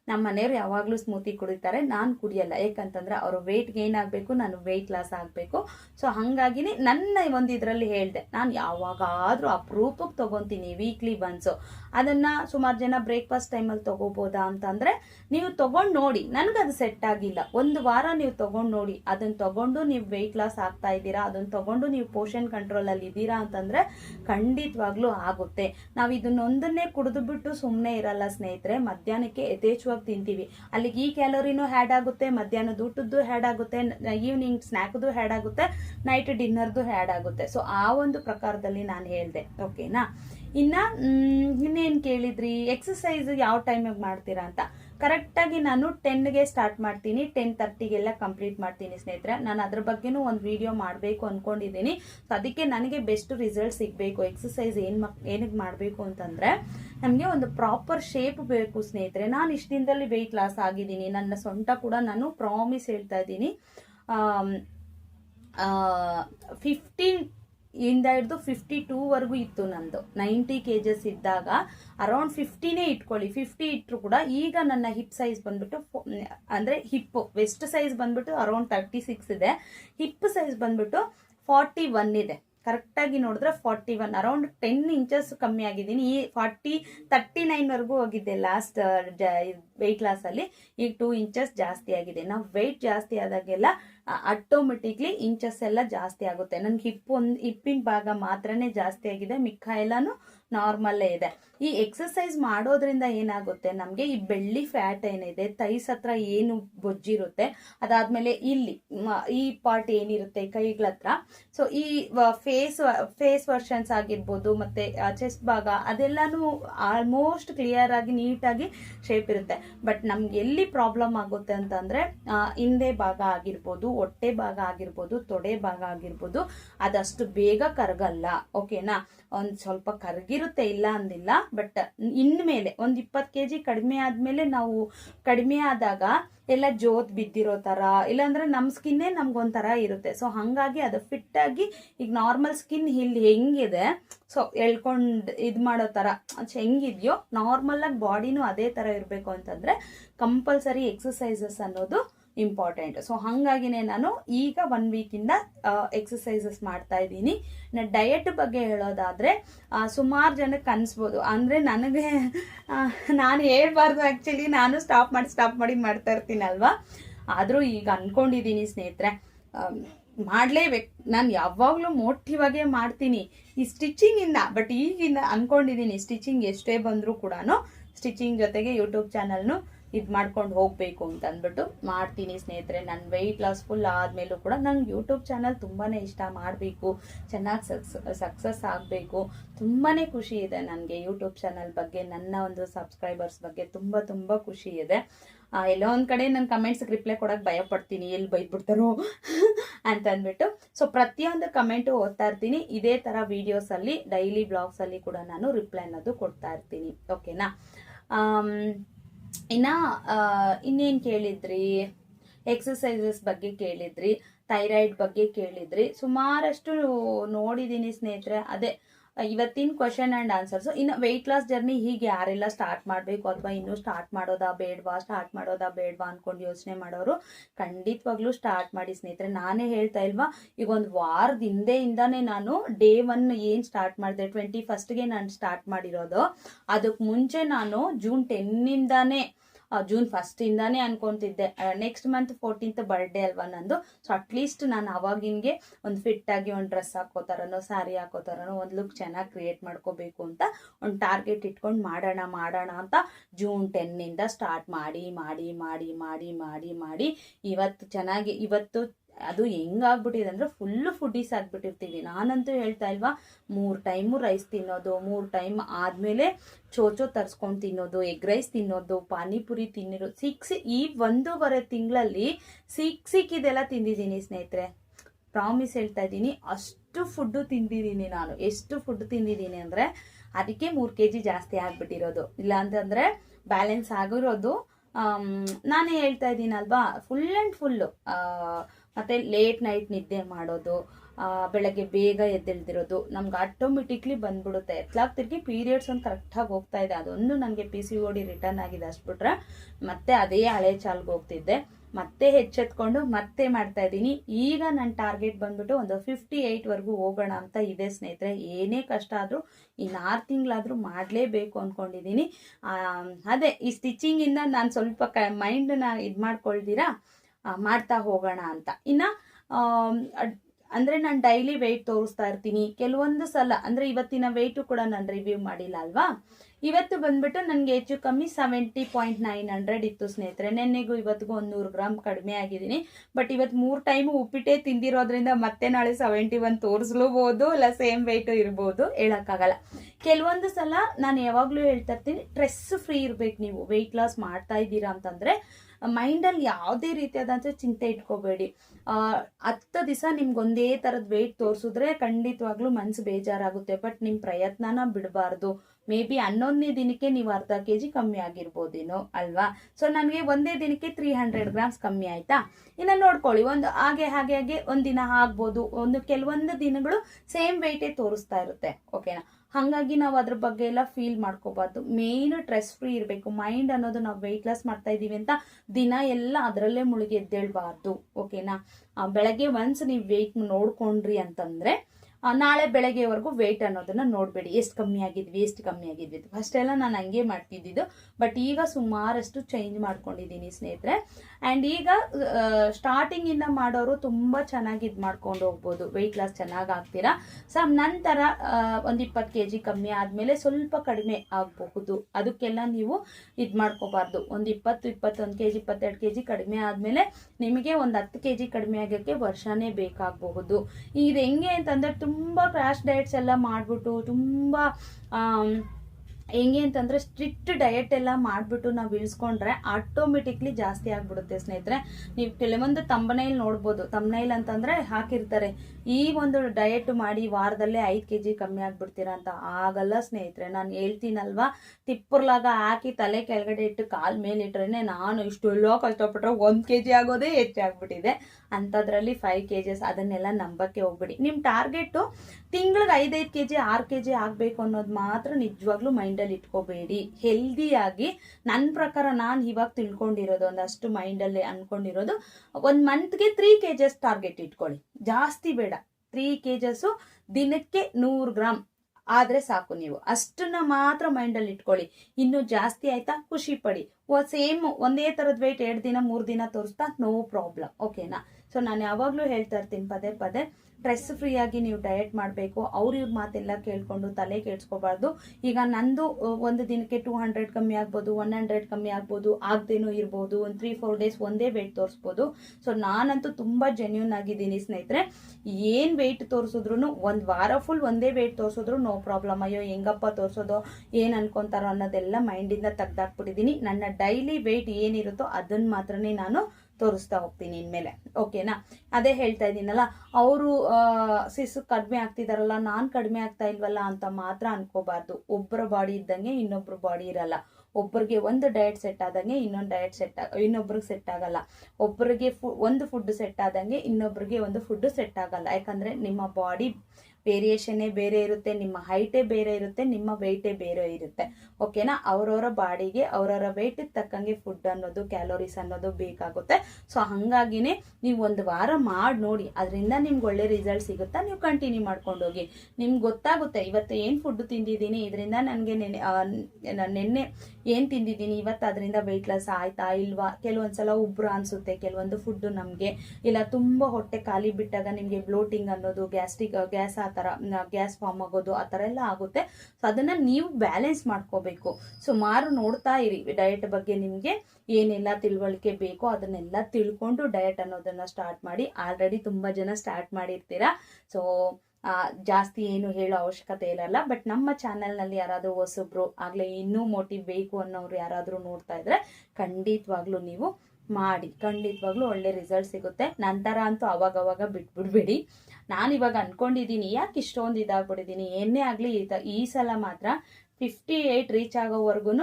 ನಮ್ಮ ಮನೆಯವ್ರು ಯಾವಾಗಲೂ ಸ್ಮೂತಿ ಕುಡಿತಾರೆ. ನಾನು ಕುಡಿಯಲ್ಲ. ಯಾಕಂತಂದ್ರೆ ಅವರು ವೆಯ್ಟ್ ಗೈನ್ ಆಗಬೇಕು, ನಾನು ವೆಯ್ಟ್ ಲಾಸ್ ಆಗಬೇಕು. ಸೊ ಹಾಗಾಗಿನೇ ನನ್ನ ಒಂದು ಇದರಲ್ಲಿ ಹೇಳಿದೆ. ನಾನು ಯಾವಾಗಾದರೂ ಅಪರೂಪಕ್ಕೆ ತೊಗೊತೀನಿ ವೀಕ್ಲಿ ಒನ್ಸು ಅದನ್ನು ಸುಮಾರು ಜನ ಬ್ರೇಕ್ಫಾಸ್ಟ್ ಟೈಮಲ್ಲಿ ತೊಗೋಬೋದಾ ಅಂತಂದರೆ, ನೀವು ತೊಗೊಂಡು ನೋಡಿ. ನನಗದು ಸೆಟ್ ಆಗಿಲ್ಲ. ಒಂದು ವಾರ ನೀವು ತೊಗೊಂಡು ನೋಡಿ. ಅದನ್ನು ತೊಗೊಂಡು ನೀವು ವೆಯ್ಟ್ ಲಾಸ್ ಆಗ್ತಾ ಇದ್ದೀರಾ ಅದನ್ನು ತೊಗೊಂಡು ನೀವು ಪೋಷನ್ ಕಂಟ್ರೋಲಲ್ಲಿ ಇದ್ದೀರಾ ಅಂತಂದರೆ ಖಂಡಿತವಾಗ್ಲೂ ಆಗುತ್ತೆ. ನಾವು ಇದನ್ನೊಂದನ್ನೇ ಕುಡಿದು ಬಿಟ್ಟು ಸುಮ್ಮನೆ ಇರಲ್ಲ ಸ್ನೇಹಿತರೆ. ಮಧ್ಯಾಹ್ನಕ್ಕೆ ಯಥೇಚ್ಛವಾಗಿ ತಿಂತೀವಿ. ಅಲ್ಲಿಗೆ ಈ ಕ್ಯಾಲೋರಿನೂ ಹ್ಯಾಡ್ ಆಗುತ್ತೆ, ಮಧ್ಯಾಹ್ನದ ಊಟದ್ದು ಹ್ಯಾಡ್ ಆಗುತ್ತೆ ಈವ್ನಿಂಗ್ ಸ್ನ್ಯಾಕ್ದು ಹ್ಯಾಡ್ ಆಗುತ್ತೆ ನೈಟ್ ಡಿನ್ನರ್ದು ಹ್ಯಾಡ್ ಆಗುತ್ತೆ. ಸೊ ಆ ಒಂದು ಪ್ರಕಾರದಲ್ಲಿ ನಾನು ಹೇಳಿದೆ. ಓಕೆನಾ ಇನ್ನ ಇನ್ನೇನ್ ಕೇಳಿದ್ರಿ? ಎಕ್ಸಸೈಸ್ ಯಾವ ಟೈಮಿಗೆ ಮಾಡ್ತೀರಾ ಅಂತ? ಕರೆಕ್ಟಾಗಿ ನಾನು ಟೆನ್ಗೆ ಸ್ಟಾರ್ಟ್ ಮಾಡ್ತೀನಿ, ಟೆನ್ ತರ್ಟಿಗೆಲ್ಲ ಕಂಪ್ಲೀಟ್ ಮಾಡ್ತೀನಿ ಸ್ನೇಹಿತರೆ. ನಾನು ಅದ್ರ ಬಗ್ಗೆನೂ ಒಂದು ವಿಡಿಯೋ ಮಾಡಬೇಕು ಅಂದ್ಕೊಂಡಿದ್ದೀನಿ ಸೊ ಅದಕ್ಕೆ ನನಗೆ ಬೆಸ್ಟ್ ರಿಸಲ್ಟ್ ಸಿಗಬೇಕು. ಎಕ್ಸಸೈಸ್ ಏನು ಮಕ್ ಏನಕ್ಕೆ ಮಾಡಬೇಕು ಅಂತಂದರೆ ನಮಗೆ ಒಂದು ಪ್ರಾಪರ್ ಶೇಪ್ ಬೇಕು ಸ್ನೇಹಿತರೆ. ನಾನು ಇಷ್ಟು ದಿನದಲ್ಲಿ ವೆಯ್ಟ್ ಲಾಸ್ ಆಗಿದ್ದೀನಿ. ನನ್ನ ಸೊಂಟ ಕೂಡ ನಾನು ಪ್ರಾಮಿಸ್ ಹೇಳ್ತಾ ಇದ್ದೀನಿ. ಫಿಫ್ಟೀನ್ ಇಂದ ಹಿಡಿದು ಫಿಫ್ಟಿ ಟೂವರೆಗೂ ಇತ್ತು ನಂದು. ನೈಂಟಿ ಕೆ ಜಸ್ ಇದ್ದಾಗ ಅರೌಂಡ್ ಫಿಫ್ಟಿನೇ ಇಟ್ಕೊಳ್ಳಿ. ಫಿಫ್ಟಿ ಇಟ್ಟರು ಕೂಡ ಈಗ ನನ್ನ ಹಿಪ್ ಸೈಜ್ ಬಂದ್ಬಿಟ್ಟು ಅಂದರೆ ಅಂದ್ರೆ ಹಿಪ್ ವೆಸ್ಟ್ ಸೈಜ್ ಬಂದ್ಬಿಟ್ಟು ಅರೌಂಡ್ ತರ್ಟಿ ಸಿಕ್ಸ್ ಇದೆ. ಹಿಪ್ ಸೈಜ್ ಬಂದ್ಬಿಟ್ಟು ಫಾರ್ಟಿ ಒನ್ ಇದೆ ಕರೆಕ್ಟಾಗಿ ನೋಡಿದ್ರೆ forty one around ten inches ಕಮ್ಮಿ ಆಗಿದ್ದೀನಿ. ಈ ಫಾರ್ಟಿ ತರ್ಟಿ ನೈನ್ವರೆಗೂ ಹೋಗಿದ್ದೆ ಲಾಸ್ಟ್ ವೆಯ್ಟ್ ಲಾಸಲ್ಲಿ ಈಗ ಟೂ ಇಂಚಸ್ ಜಾಸ್ತಿ ಆಗಿದೆ. ನಾವು ವೆಯ್ಟ್ ಜಾಸ್ತಿ ಆದಾಗೆಲ್ಲ ಆಟೋಮೆಟಿಕ್ಲಿ ಇಂಚಸ್ ಎಲ್ಲ ಜಾಸ್ತಿ ಆಗುತ್ತೆ. ನನ್ಗೆ ಹಿಪ್ ಒಂದು, ಹಿಪ್ಪಿನ ಭಾಗ ಮಾತ್ರನೇ ಜಾಸ್ತಿ ಆಗಿದೆ. ಮಿಕ್ಕ ಎಲ್ಲಾನು ನಾರ್ಮಲ್ಲೇ ಇದೆ. ಈ ಎಕ್ಸಸೈಸ್ ಮಾಡೋದ್ರಿಂದ ಏನಾಗುತ್ತೆ? ನಮಗೆ ಈ ಬೆಳ್ಳಿ ಫ್ಯಾಟ್ ಏನಿದೆ, ತೈಸ್ ಹತ್ರ ಏನು ಬೊಜ್ಜಿರುತ್ತೆ, ಅದಾದ್ಮೇಲೆ ಇಲ್ಲಿ ಈ ಪಾರ್ಟ್ ಏನಿರುತ್ತೆ, ಕೈಗಳ ಹತ್ರ. ಸೊ ಈ ಫೇಸ್ ಫೇಸ್ ವರ್ಷನ್ಸ್ ಆಗಿರ್ಬೋದು, ಮತ್ತೆ ಚೆಸ್ಟ್ ಭಾಗ, ಅದೆಲ್ಲಾನು ಆಲ್ಮೋಸ್ಟ್ ಕ್ಲಿಯರ್ ಆಗಿ ನೀಟಾಗಿ ಶೇಪ್ ಇರುತ್ತೆ. ಬಟ್ ನಮ್ಗೆ ಎಲ್ಲಿ ಪ್ರಾಬ್ಲಮ್ ಆಗುತ್ತೆ ಅಂತಂದ್ರೆ ಹಿಂದೆ ಭಾಗ ಆಗಿರ್ಬೋದು, ಹೊಟ್ಟೆ ಭಾಗ ಆಗಿರ್ಬೋದು, ತೊಡೆ ಭಾಗ ಆಗಿರ್ಬೋದು, ಅದಷ್ಟು ಬೇಗ ಕರಗಲ್ಲ ಓಕೆನಾ ಒಂದ್ ಸ್ವಲ್ಪ ಕರಗಿರುತ್ತೆ ಇಲ್ಲ ಅಂದಿಲ್ಲ ಬಟ್ ಇನ್ಮೇಲೆ ಒಂದ್ ಇಪ್ಪತ್ತು ಕೆ ಜಿ ಕಡಿಮೆ ಆದ್ಮೇಲೆ ನಾವು ಕಡಿಮೆ ಆದಾಗ ಎಲ್ಲ ಜೋತ್ ಬಿದ್ದಿರೋ ತರ, ಇಲ್ಲಾಂದ್ರೆ ನಮ್ ಸ್ಕಿನ್ನೇ ನಮ್ಗೊಂಥರ ಇರುತ್ತೆ. ಸೊ ಹಂಗಾಗಿ ಅದು ಫಿಟ್ ಆಗಿ ಈಗ ನಾರ್ಮಲ್ ಸ್ಕಿನ್ ಇಲ್ಲಿ ಹೆಂಗಿದೆ ಸೊ ಎಳ್ಕೊಂಡ್ ಇದ್ ಮಾಡೋ ತರ ಅಚ್ಚ ಹೆಂಗಿದ್ಯೋ ನಾರ್ಮಲ್ ಆಗಿ ಬಾಡಿನೂ ಅದೇ ತರ ಇರಬೇಕು ಅಂತಂದ್ರೆ ಕಂಪಲ್ಸರಿ ಎಕ್ಸಸೈಸಸ್ ಅನ್ನೋದು ಇಂಪಾರ್ಟೆಂಟ್ ಸೊ ಹಂಗಾಗಿನೇ ನಾನು ಈಗ ಒನ್ ವೀಕಿಂದ ಎಕ್ಸಸೈಸಸ್ ಮಾಡ್ತಾ ಇದ್ದೀನಿ. ಡಯಟ್ ಬಗ್ಗೆ ಹೇಳೋದಾದರೆ ಸುಮಾರು ಜನಕ್ಕೆ ಅನಿಸ್ಬೋದು. ಅಂದರೆ ನನಗೆ ನಾನು ಹೇಳ್ಬಾರ್ದು ಆ್ಯಕ್ಚುಲಿ ನಾನು ಸ್ಟಾಪ್ ಮಾಡಿ ಸ್ಟಾಪ್ ಮಾಡಿ ಮಾಡ್ತಾ ಇರ್ತೀನಲ್ವಾ? ಆದರೂ ಈಗ ಅಂದ್ಕೊಂಡಿದ್ದೀನಿ ಸ್ನೇಹಿತರೆ. ಮಾಡಲೇಬೇಕು. ನಾನು ಯಾವಾಗಲೂ ಮೋಟಿವ್ ಮಾಡ್ತೀನಿ. ಈ ಸ್ಟಿಚಿಂಗಿಂದ ಬಟ್ ಈಗಿಂದ ಅನ್ಕೊಂಡಿದ್ದೀನಿ ಸ್ಟಿಚಿಂಗ್ ಎಷ್ಟೇ ಬಂದರೂ ಕೂಡ ಸ್ಟಿಚಿಂಗ್ ಜೊತೆಗೆ ಯೂಟ್ಯೂಬ್ ಚಾನಲ್ನು ಇದು ಮಾಡ್ಕೊಂಡು ಹೋಗಬೇಕು ಅಂತ ಅಂದ್ಬಿಟ್ಟು ಮಾಡ್ತೀನಿ ಸ್ನೇಹಿತರೆ. ನನ್ನ ವೆಯ್ಟ್ ಲಾಸ್ ಫುಲ್ ಆದಮೇಲೂ ಕೂಡ ನಂಗೆ ಯೂಟ್ಯೂಬ್ ಚಾನಲ್ ತುಂಬಾ ಇಷ್ಟ. ಮಾಡಬೇಕು, ಚೆನ್ನಾಗಿ ಸಕ್ಸ್ ಸಕ್ಸಸ್ ಆಗಬೇಕು. ತುಂಬಾ ಖುಷಿ ಇದೆ ನನಗೆ ಯೂಟ್ಯೂಬ್ ಚಾನಲ್ ಬಗ್ಗೆ, ನನ್ನ ಒಂದು ಸಬ್ಸ್ಕ್ರೈಬರ್ಸ್ ಬಗ್ಗೆ ತುಂಬ ತುಂಬ ಖುಷಿ ಇದೆ. ಎಲ್ಲೋ ಒಂದು ಕಡೆ ನನ್ನ ಕಮೆಂಟ್ಸ್ಗೆ ರಿಪ್ಲೈ ಕೊಡೋಕೆ ಭಯ ಪಡ್ತೀನಿ. ಎಲ್ಲಿ ಬೈದ್ಬಿಡ್ತಾರೋ ಅಂತ ಅಂದ್ಬಿಟ್ಟು. ಸೊ ಪ್ರತಿಯೊಂದು ಕಮೆಂಟು ಓದ್ತಾ ಇರ್ತೀನಿ. ಇದೇ ಥರ ವೀಡಿಯೋಸಲ್ಲಿ ಡೈಲಿ ಬ್ಲಾಗ್ಸಲ್ಲಿ ಕೂಡ ನಾನು ರಿಪ್ಲೈ ಅನ್ನೋದು ಕೊಡ್ತಾ ಇರ್ತೀನಿ. ಓಕೆನಾ ಇನ್ನ ಇನ್ನೇನು ಕೇಳಿದ್ರಿ? ಎಕ್ಸಸೈಸಸ್ ಬಗ್ಗೆ ಕೇಳಿದ್ರಿ ಥೈರಾಯ್ಡ್ ಬಗ್ಗೆ ಕೇಳಿದ್ರಿ. ಸುಮಾರಷ್ಟು ನೋಡಿದ್ದೀನಿ ಸ್ನೇಹಿತರೆ ಅದೇ ಇವತ್ತಿನ ಕ್ವಶನ್ ಆ್ಯಂಡ್ ಆನ್ಸರ್ಸ್ ಇನ್ನು ವೆಯ್ಟ್ ಲಾಸ್ ಜರ್ನಿ ಹೀಗೆ ಯಾರೆಲ್ಲ ಸ್ಟಾರ್ಟ್ ಮಾಡಬೇಕು ಅಥವಾ ಇನ್ನೂ ಸ್ಟಾರ್ಟ್ ಮಾಡೋದಾ ಬೇಡವಾ ಸ್ಟಾರ್ಟ್ ಮಾಡೋದಾ ಬೇಡವಾ ಅಂದ್ಕೊಂಡು ಯೋಚನೆ ಮಾಡೋರು, ಖಂಡಿತವಾಗ್ಲೂ ಸ್ಟಾರ್ಟ್ ಮಾಡಿ ಸ್ನೇಹಿತರೆ. ನಾನೇ ಹೇಳ್ತಾ ಇಲ್ವಾ, ಈಗ ಒಂದು ವಾರದ ಹಿಂದೆಯಿಂದಾನೇ ನಾನು ಡೇ ಒನ್ ಏನು ಸ್ಟಾರ್ಟ್ ಮಾಡಿದೆ ಟ್ವೆಂಟಿ ಫಸ್ಟ್ಗೆ ನಾನು ಸ್ಟಾರ್ಟ್ ಮಾಡಿರೋದು ಅದಕ್ಕೆ ಮುಂಚೆ ನಾನು ಜೂನ್ ಟೆನ್ನಿಂದಾನೇ ಜೂನ್ ಫಸ್ಟಿಂದಾನೇ ಅನ್ಕೊಂತಿದ್ದೆ. ನೆಕ್ಸ್ಟ್ ಮಂತ್ ಫೋರ್ಟೀನ್ತ್ ಬರ್ಡೇ ಅಲ್ವಾ ನಂದು. ಸೊ ಅಟ್ಲೀಸ್ಟ್ ನಾನು ಅವಾಗಿಂಗೆ ಒಂದು ಫಿಟ್ ಆಗಿ ಒಂದು ಡ್ರೆಸ್ ಹಾಕೋತಾರನೋ ಸ್ಯಾರಿ ಹಾಕೋತಾರನೋ, ಒಂದು ಲುಕ್ ಚೆನ್ನಾಗಿ ಕ್ರಿಯೇಟ್ ಮಾಡ್ಕೋಬೇಕು ಅಂತ ಒಂದು ಟಾರ್ಗೆಟ್ ಇಟ್ಕೊಂಡು ಮಾಡೋಣ ಮಾಡೋಣ ಅಂತ ಜೂನ್ ಟೆನ್ನಿಂದ ಸ್ಟಾರ್ಟ್ ಮಾಡಿ ಮಾಡಿ ಮಾಡಿ ಮಾಡಿ ಮಾಡಿ ಮಾಡಿ ಇವತ್ತು ಚೆನ್ನಾಗಿ, ಇವತ್ತು ಅದು ಹೆಂಗಾಗ್ಬಿಟ್ಟಿದೆ ಅಂದ್ರೆ ಫುಲ್ಲು ಫುಡ್ಡೀಸ್ ಆಗ್ಬಿಟ್ಟಿರ್ತೀವಿ. ನಾನಂತೂ ಹೇಳ್ತಾ ಇಲ್ವಾ, ಮೂರು ಟೈಮು ರೈಸ್ ತಿನ್ನೋದು, ಮೂರು ಟೈಮ್ ಆದಮೇಲೆ ಚೋಚೋ ತರ್ಸ್ಕೊಂಡು ತಿನ್ನೋದು ಎಗ್ ರೈಸ್ ತಿನ್ನೋದು, ಪಾನಿಪುರಿ ತಿನ್ನಿರೋ ಸಿಕ್ಸ್ ಈ ಒಂದೂವರೆ ತಿಂಗಳಲ್ಲಿ ಸಿಕ್ ಸಿಕ್ಕಿದೆಲ್ಲ ತಿಂದಿದ್ದೀನಿ ಸ್ನೇಹಿತರೆ. ಪ್ರಾಮಿಸ್ ಹೇಳ್ತಾ ಇದ್ದೀನಿ, ಅಷ್ಟು ಫುಡ್ಡು ತಿಂದಿದ್ದೀನಿ ನಾನು. ಎಷ್ಟು ಫುಡ್ ತಿಂದಿದ್ದೀನಿ ಅಂದರೆ ಅದಕ್ಕೆ ಮೂರು ಕೆ ಜಿ ಜಾಸ್ತಿ ಆಗ್ಬಿಟ್ಟಿರೋದು. ಇಲ್ಲ ಅಂತಂದರೆ ಬ್ಯಾಲೆನ್ಸ್ ಆಗಿರೋದು ನಾನೇ ಹೇಳ್ತಾ ಇದ್ದೀನಲ್ವಾ ಫುಲ್ ಆ್ಯಂಡ್ ಫುಲ್ಲು ಮತ್ತು ಲೇಟ್ ನೈಟ್ ನಿದ್ದೆ ಮಾಡೋದು ಬೆಳಗ್ಗೆ ಬೇಗ ಎದ್ದೆಳ್ದಿರೋದು ನಮ್ಗೆ ಆಟೋಮೆಟಿಕ್ಲಿ ಬಂದ್ಬಿಡುತ್ತೆ. ಎತ್ಲಾಗ್ ತಿರ್ಗಿ ಪೀರಿಯಡ್ಸ್ ಒಂದು ಕರೆಕ್ಟಾಗಿ ಹೋಗ್ತಾ ಇದೆ. ಅದೊಂದು ನನಗೆ P C O D return ಆಗಿದೆ ಅಷ್ಟ್ಬಿಟ್ರೆ. ಮತ್ತೆ ಅದೇ ಹಳೆ ಚಾಲ್ಗೆ ಹೋಗ್ತಿದ್ದೆ. ಮತ್ತೆ ಹೆಚ್ಚೆತ್ಕೊಂಡು ಮತ್ತೆ ಮಾಡ್ತಾ ಇದ್ದೀನಿ. ಈಗ ನನ್ನ ಟಾರ್ಗೆಟ್ ಬಂದ್ಬಿಟ್ಟು ಒಂದು ಫಿಫ್ಟಿ ಏಯ್ಟ್ವರೆಗೂ ಹೋಗೋಣ ಅಂತ ಇದೆ ಸ್ನೇಹಿತರೆ. ಏನೇ ಕಷ್ಟ ಆದರೂ ಇನ್ನು ಆರು ತಿಂಗಳಾದರೂ ಮಾಡಲೇಬೇಕು ಅಂದ್ಕೊಂಡಿದ್ದೀನಿ ಅದೇ ಈ ಸ್ಟಿಚಿಂಗಿಂದ ನಾನು ಸ್ವಲ್ಪ ಕ ಮೈಂಡನ್ನ ಇದು ಮಾಡ್ಕೊಳ್ದಿರಾ ಆ, ಮಾಡ್ತಾ ಹೋಗೋಣ ಅಂತ. ಇನ್ನು ಅಂದರೆ ನಾನು ಡೈಲಿ ವೆಯ್ಟ್ ತೋರಿಸ್ತಾ ಇರ್ತೀನಿ. ಕೆಲವೊಂದು ಸಲ, ಅಂದರೆ ಇವತ್ತಿನ ವೆಯ್ಟು ಕೂಡ ನಾನು ರಿವ್ಯೂ ಮಾಡಿಲ್ಲ ಅಲ್ವಾ? ಇವತ್ತು ಬಂದ್ಬಿಟ್ಟು ನನಗೆ ಹೆಚ್ಚು ಕಮ್ಮಿ ಸೆವೆಂಟಿ ಪಾಯಿಂಟ್ ನೈನ್ ಹಂಡ್ರೆಡ್ ಇತ್ತು ಸ್ನೇಹಿತರೆ. ನೆನ್ನೆಗೂ ಇವತ್ತಿಗೂ ಒಂದು ನೂರು ಗ್ರಾಮ್ ಕಡಿಮೆ ಆಗಿದ್ದೀನಿ. ಬಟ್ ಇವತ್ತು ಮೂರು ಟೈಮು ಉಪ್ಪಿಟ್ಟೆ ತಿಂದಿರೋದ್ರಿಂದ ಮತ್ತೆ ನಾಳೆ ಸೆವೆಂಟಿ ಒನ್ ತೋರಿಸ್ಲೂಬೋದು, ಇಲ್ಲ ಸೇಮ್ ವೆಯ್ಟು ಇರ್ಬೋದು, ಹೇಳೋಕ್ಕಾಗಲ್ಲ. ಕೆಲವೊಂದು ಸಲ ನಾನು ಯಾವಾಗಲೂ ಹೇಳ್ತಾ ಇರ್ತೀನಿ ಸ್ಟ್ರೆಸ್ ಫ್ರೀ ಇರಬೇಕು ನೀವು. ವೆಯ್ಟ್ ಲಾಸ್ ಮಾಡ್ತಾ ಇದ್ದೀರಾ ಅಂತಂದರೆ ಮೈಂಡಲ್ಲಿ ಯಾವುದೇ ರೀತಿಯಾದಂಥ ಚಿಂತೆ ಇಟ್ಕೋಬೇಡಿ. ಹತ್ತು ದಿವಸ ನಿಮ್ಗೊಂದೇ ಥರದ ವೆಯ್ಟ್ ತೋರಿಸಿದ್ರೆ ಖಂಡಿತವಾಗ್ಲೂ ಮನಸ್ಸು ಬೇಜಾರಾಗುತ್ತೆ. ಬಟ್ ನಿಮ್ಮ ಪ್ರಯತ್ನನ ಬಿಡಬಾರ್ದು. ಮೇ ಬಿ ಹನ್ನೊಂದನೇ ದಿನಕ್ಕೆ ನೀವು ಅರ್ಧ ಕೆ ಜಿ ಕಮ್ಮಿ ಆಗಿರ್ಬೋದೇನೋ ಅಲ್ವಾ? ಸೊ ನನಗೆ ಒಂದೇ ದಿನಕ್ಕೆ ತ್ರೀ ಹಂಡ್ರೆಡ್ ಗ್ರಾಮ್ಸ್ ಕಮ್ಮಿ ಆಯ್ತಾ? ಇನ್ನು ನೋಡ್ಕೊಳ್ಳಿ. ಒಂದು ಹಾಗೆ ಹಾಗೆ ಹಾಗೆ ಒಂದಿನ ಆಗ್ಬೋದು. ಒಂದು ಕೆಲವೊಂದು ದಿನಗಳು ಸೇಮ್ ವೆಯ್ಟೇ ತೋರಿಸ್ತಾ ಇರುತ್ತೆ. ಓಕೆನಾ ಹಾಗಾಗಿ ನಾವು ಅದ್ರ ಬಗ್ಗೆ ಎಲ್ಲ ಫೀಲ್ ಮಾಡ್ಕೋಬಾರ್ದು. ಮೇನ್ ಸ್ಟ್ರೆಸ್ ಫ್ರೀ ಇರಬೇಕು. ಮೈಂಡ್ ಅನ್ನೋದು ನಾವು ವೆಯ್ಟ್ ಲಾಸ್ ಮಾಡ್ತಾ ಇದ್ದೀವಿ ಅಂತ ದಿನ ಎಲ್ಲ ಅದರಲ್ಲೇ ಮುಳುಗಿ ಎದ್ದೇಳ್ಬಾರ್ದು. ಓಕೆನಾ ಬೆಳಗ್ಗೆ ಒನ್ಸ್ ನೀವು ವೆಯ್ಟ್ ನೋಡ್ಕೊಂಡ್ರಿ ಅಂತಂದ್ರೆ ನಾಳೆ ಬೆಳಗ್ಗೆವರೆಗೂ ವೆಯ್ಟ್ ಅನ್ನೋದನ್ನು ನೋಡಬೇಡಿ. ಎಷ್ಟು ಕಮ್ಮಿ ಆಗಿದ್ವಿ, ಎಷ್ಟು ಕಮ್ಮಿ ಆಗಿದ್ವಿ ಫಸ್ಟ್ ಎಲ್ಲ ನಾನು ಹಂಗೆ ಮಾಡ್ತಿದ್ದಿದ್ದು. ಬಟ್ ಈಗ ಸುಮಾರಷ್ಟು ಚೇಂಜ್ ಮಾಡ್ಕೊಂಡಿದ್ದೀನಿ ಸ್ನೇಹಿತರೆ. ಆ್ಯಂಡ್ ಈಗ ಸ್ಟಾರ್ಟಿಂಗಿಂದ ಮಾಡೋರು ತುಂಬ ಚೆನ್ನಾಗಿ ಇದು ಮಾಡ್ಕೊಂಡು ಹೋಗ್ಬೋದು. ವೆಯ್ಟ್ ಲಾಸ್ ಚೆನ್ನಾಗಿ ಆಗ್ತೀರಾ? ಸೊ ನಂತರ ಒಂದು ಇಪ್ಪತ್ತು ಕೆ ಕಮ್ಮಿ ಆದಮೇಲೆ ಸ್ವಲ್ಪ ಕಡಿಮೆ ಆಗಬಹುದು. ಅದಕ್ಕೆಲ್ಲ ನೀವು ಇದು ಮಾಡ್ಕೋಬಾರ್ದು. ಒಂದು ಇಪ್ಪತ್ತು, ಇಪ್ಪತ್ತೊಂದು ಕೆ ಜಿ ಇಪ್ಪತ್ತೆರಡು ಕೆ ಜಿ ಕಡಿಮೆ ಆದಮೇಲೆ ನಿಮಗೆ ಒಂದು ಹತ್ತು ಕೆ ಜಿ ಕಡಿಮೆ ಆಗೋಕ್ಕೆ ವರ್ಷನೇ ಬೇಕಾಗಬಹುದು. ಇದು ಹೆಂಗೆ ಅಂತಂದರೆ ತುಂಬ ಕ್ರ್ಯಾಶ್ ಡಯಟ್ಸ್ ಎಲ್ಲ ಮಾಡಿಬಿಟ್ಟು ತುಂಬ ಹೆಂಗೆ ಅಂತಂದರೆ ಸ್ಟ್ರಿಕ್ಟ್ ಡಯಟ್ ಎಲ್ಲ ಮಾಡಿಬಿಟ್ಟು ನಾವು ಇಳಿಸ್ಕೊಂಡ್ರೆ ಆಟೋಮೆಟಿಕ್ಲಿ ಜಾಸ್ತಿ ಆಗಿಬಿಡುತ್ತೆ ಸ್ನೇಹಿತರೆ. ನೀವು ಕೆಲವೊಂದು ತಂಬನೈಲ್ ನೋಡ್ಬೋದು. ತಂಬನೈಲ್ ಅಂತಂದರೆ ಹಾಕಿರ್ತಾರೆ, ಈ ಒಂದು ಡಯಟ್ ಮಾಡಿ ವಾರದಲ್ಲೇ ಐದು ಕೆ ಜಿ ಕಮ್ಮಿ ಆಗಿಬಿಡ್ತೀರಾ ಅಂತ. ಆಗಲ್ಲ ಸ್ನೇಹಿತರೆ, ನಾನು ಹೇಳ್ತೀನಲ್ವ? ತಿಪ್ಪರ್ಲಾಗ ಹಾಕಿ ತಲೆ ಕೆಳಗಡೆ ಇಟ್ಟು ಕಾಲು ಮೇಲೆ ಇಟ್ರೇನೆ ನಾನು ಇಷ್ಟೆಲ್ಲ ಕಷ್ಟಪಟ್ಟರೆ ಒಂದು ಕೆ ಜಿ ಆಗೋದೇ ಹೆಚ್ಚಾಗ್ಬಿಟ್ಟಿದೆ. ಅಂಥದ್ರಲ್ಲಿ ಫೈವ್ ಕೆ ಜಿಸ್ ಅದನ್ನೆಲ್ಲ ನಂಬಕ್ಕೆ ಹೋಗ್ಬೇಡಿ. ನಿಮ್ಮ ಟಾರ್ಗೆಟು ತಿಂಗಳಿಗೆ ಐದೈದು ಕೆ ಜಿ ಆರು ಕೆ ಜಿ ಆಗಬೇಕು ಅನ್ನೋದು ಮಾತ್ರ ನಿಜವಾಗ್ಲೂ ಮೈಂಡಲ್ಲಿ ಇಟ್ಕೋಬೇಡಿ. ಹೆಲ್ದಿಯಾಗಿ ನನ್ನ ಪ್ರಕಾರ ನಾನು ಇವಾಗ ತಿಳ್ಕೊಂಡಿರೋದು, ಒಂದಷ್ಟು ಮೈಂಡಲ್ಲಿ ಅಂದ್ಕೊಂಡಿರೋದು ಒಂದು ಮಂತ್ಗೆ ತ್ರೀ ಕೆ ಜಸ್ ಟಾರ್ಗೆಟ್ ಇಟ್ಕೊಳ್ಳಿ. ಜಾಸ್ತಿ ಬೇಡ. ತ್ರೀ ಕೆ ಜಸ್ಸು ದಿನಕ್ಕೆ ನೂರು ಗ್ರಾಮ್ ಆದರೆ ಸಾಕು ನೀವು. ಅಷ್ಟನ್ನ ಮಾತ್ರ ಮೈಂಡಲ್ಲಿ ಇಟ್ಕೊಳ್ಳಿ. ಇನ್ನೂ ಜಾಸ್ತಿ ಆಯ್ತಾ? ಖುಷಿ ಪಡಿ. ಸೇಮ್ ಒಂದೇ ಥರದ ವೆಯ್ಟ್ ಎರಡು ದಿನ, ಮೂರು ದಿನ ತೋರಿಸ್ತಾ ನೋ ಪ್ರಾಬ್ಲಮ್ ಓಕೆನಾ ಸೊ ನಾನು ಯಾವಾಗಲೂ ಹೇಳ್ತಾ ಇರ್ತೀನಿ, ಪದೇ ಪದೇ ಸ್ಟ್ರೆಸ್ ಫ್ರೀ ಆಗಿ ನೀವು ಡಯಟ್ ಮಾಡಬೇಕು. ಅವ್ರ ಇವ್ರ ಮಾತೆಲ್ಲ ಕೇಳ್ಕೊಂಡು ತಲೆ ಕೆಡ್ಸ್ಕೋಬಾರ್ದು. ಈಗ ನಂದು ಒಂದು ದಿನಕ್ಕೆ ಟೂ ಹಂಡ್ರೆಡ್ ಕಮ್ಮಿ ಆಗ್ಬೋದು ಒನ್ ಹಂಡ್ರೆಡ್ ಕಮ್ಮಿ ಆಗ್ಬೋದು, ಆಗದೇನೂ ಇರ್ಬೋದು, ಒಂದು ತ್ರೀ ಫೋರ್ ಡೇಸ್ ಒಂದೇ ವೆಯ್ಟ್ ತೋರಿಸ್ಬೋದು. ಸೊ ನಾನಂತೂ ತುಂಬ ಜೆನ್ಯೂನ್ ಆಗಿದ್ದೀನಿ ಸ್ನೇಹಿತರೆ. ಏನು ವೆಯ್ಟ್ ತೋರಿಸಿದ್ರು ಒಂದು ವಾರ ಫುಲ್ ಒಂದೇ ವೆಯ್ಟ್ ತೋರಿಸಿದ್ರು ನೋ ಪ್ರಾಬ್ಲಮ್ ಅಯ್ಯೋ, ಹೆಂಗಪ್ಪ ತೋರಿಸೋದು? ಏನು ಅನ್ಕೊತಾರೋ ಅನ್ನೋದೆಲ್ಲ ಮೈಂಡಿಂದ ತೆಗ್ದಾಕ್ಬಿಟ್ಟಿದ್ದೀನಿ. ನನ್ನ ಡೈಲಿ ವೆಯ್ಟ್ ಏನಿರುತ್ತೋ ಅದನ್ನು ಮಾತ್ರನೇ ನಾನು ತೋರಿಸ್ತಾ ಹೋಗ್ತೀನಿ ಇನ್ಮೇಲೆ. ಓಕೆನಾ? ಅದೇ ಹೇಳ್ತಾ ಇದ್ದೀನಲ್ಲ, ಅವರು ಸಿಸು ಕಡಿಮೆ ಆಗ್ತಿದಾರಲ್ಲ, ನಾನು ಕಡಿಮೆ ಆಗ್ತಾ ಇಲ್ವಲ್ಲ ಅಂತ ಮಾತ್ರ ಅನ್ಕೋಬಾರ್ದು. ಒಬ್ಬರ ಬಾಡಿ ಇದ್ದಂಗೆ ಇನ್ನೊಬ್ರು ಬಾಡಿ ಇರಲ್ಲ. ಒಬ್ಬರಿಗೆ ಒಂದು ಡಯಟ್ ಸೆಟ್ ಆದಂಗೆ ಇನ್ನೊಂದು ಡಯಟ್ ಸೆಟ್ ಇನ್ನೊಬ್ರಿಗೆ ಸೆಟ್ ಆಗಲ್ಲ. ಒಬ್ಬರಿಗೆ ಫು, ಒಂದು ಫುಡ್ ಸೆಟ್ ಆದಂಗೆ ಇನ್ನೊಬ್ರಿಗೆ ಒಂದು ಫುಡ್ ಸೆಟ್ ಆಗಲ್ಲ. ಯಾಕಂದ್ರೆ ನಿಮ್ಮ ಬಾಡಿ ವೇರಿಯೇಷನ್ನೇ ಬೇರೆ ಇರುತ್ತೆ, ನಿಮ್ಮ ಹೈಟೇ ಬೇರೆ ಇರುತ್ತೆ, ನಿಮ್ಮ ವೆಯ್ಟೇ ಬೇರೆ ಇರುತ್ತೆ. ಓಕೆನಾ ಅವರವರ ಬಾಡಿಗೆ, ಅವರವರ ವೆಯ್ಟಿಗೆ ತಕ್ಕಂಗೆ ಫುಡ್ ಅನ್ನೋದು ಕ್ಯಾಲೋರೀಸ್ ಅನ್ನೋದು ಬೇಕಾಗುತ್ತೆ. ಸೊ ಹಾಗಾಗಿನೇ ನೀವು ಒಂದು ವಾರ ಮಾಡಿ ನೋಡಿ. ಅದರಿಂದ ನಿಮ್ಗೆ ಒಳ್ಳೆ ರಿಸಲ್ಟ್ ಸಿಗುತ್ತಾ? ನೀವು ಕಂಟಿನ್ಯೂ ಮಾಡ್ಕೊಂಡು ಹೋಗಿ. ನಿಮ್ಗೆ ಗೊತ್ತಾಗುತ್ತೆ, ಇವತ್ತು ಏನು ಫುಡ್ ತಿಂದಿದ್ದೀನಿ? ಇದರಿಂದ ನನಗೆ ನೆನೆ ನೆನ್ನೆ ಏನು ತಿಂದಿದ್ದೀನಿ? ಇವತ್ತು ಅದರಿಂದ ವೆಯ್ಟ್ ಲಾಸ್ ಆಯ್ತಾ ಇಲ್ವಾ? ಕೆಲವೊಂದ್ಸಲ ಉಬ್ರ ಅನಿಸುತ್ತೆ, ಕೆಲವೊಂದು ಫುಡ್ಡು ನಮಗೆ. ಇಲ್ಲ, ತುಂಬ ಹೊಟ್ಟೆ ಖಾಲಿ ಬಿಟ್ಟಾಗ ನಿಮಗೆ ಬ್ಲೋಟಿಂಗ್ ಅನ್ನೋದು ಗ್ಯಾಸ್ಟ್ರಿಕ್ ಗ್ಯಾಸ್ ಥರ ಗ್ಯಾಸ್ ಫಾರ್ಮ್ ಆಗೋದು, ಆ ಥರ ಎಲ್ಲ ಆಗುತ್ತೆ. ಸೊ ಅದನ್ನು ನೀವು ಬ್ಯಾಲೆನ್ಸ್ ಮಾಡ್ಕೋಬೇಕು. ಸುಮಾರು ನೋಡ್ತಾ ಇರಿ ಡಯಟ್ ಬಗ್ಗೆ ನಿಮಗೆ ಏನೆಲ್ಲ ತಿಳುವಳಿಕೆ ಬೇಕೋ ಅದನ್ನೆಲ್ಲ ತಿಳ್ಕೊಂಡು ಡಯಟ್ ಅನ್ನೋದನ್ನ ಸ್ಟಾರ್ಟ್ ಮಾಡಿ ಆಲ್ರೆಡಿ ತುಂಬ ಜನ ಸ್ಟಾರ್ಟ್ ಮಾಡಿರ್ತೀರಾ? ಸೊ ಜಾಸ್ತಿ ಏನು ಹೇಳೋ ಅವಶ್ಯಕತೆ ಇರಲ್ಲ. ಬಟ್ ನಮ್ಮ ಚಾನಲ್ನಲ್ಲಿ ಯಾರಾದರೂ ಹೊಸಬ್ರು ಆಗಲೇ ಇನ್ನೂ ಮೋಟಿವ್ ಬೇಕು ಅನ್ನೋರು ಯಾರಾದರೂ ನೋಡ್ತಾ ಇದ್ರೆ ಖಂಡಿತವಾಗ್ಲೂ ನೀವು ಮಾಡಿ. ಖಂಡಿತವಾಗ್ಲೂ ಒಳ್ಳೆ ರಿಸಲ್ಟ್ ಸಿಗುತ್ತೆ. ನಂತರ ಅಂತೂ ಅವಾಗವಾಗ ಬಿಟ್ಬಿಡ್ಬೇಡಿ. ನಾನು ಇವಾಗ ಅನ್ಕೊಂಡಿದ್ದೀನಿ ಯಾಕೆ ಇಷ್ಟೊಂದು ಇದಾಗ್ಬಿಟ್ಟಿದ್ದೀನಿ ಏನೇ ಆಗಲಿ ಈ ಸಲ ಮಾತ್ರ ಫಿಫ್ಟಿ ಏಯ್ಟ್ ರೀಚ್ ಆಗೋವರೆಗೂ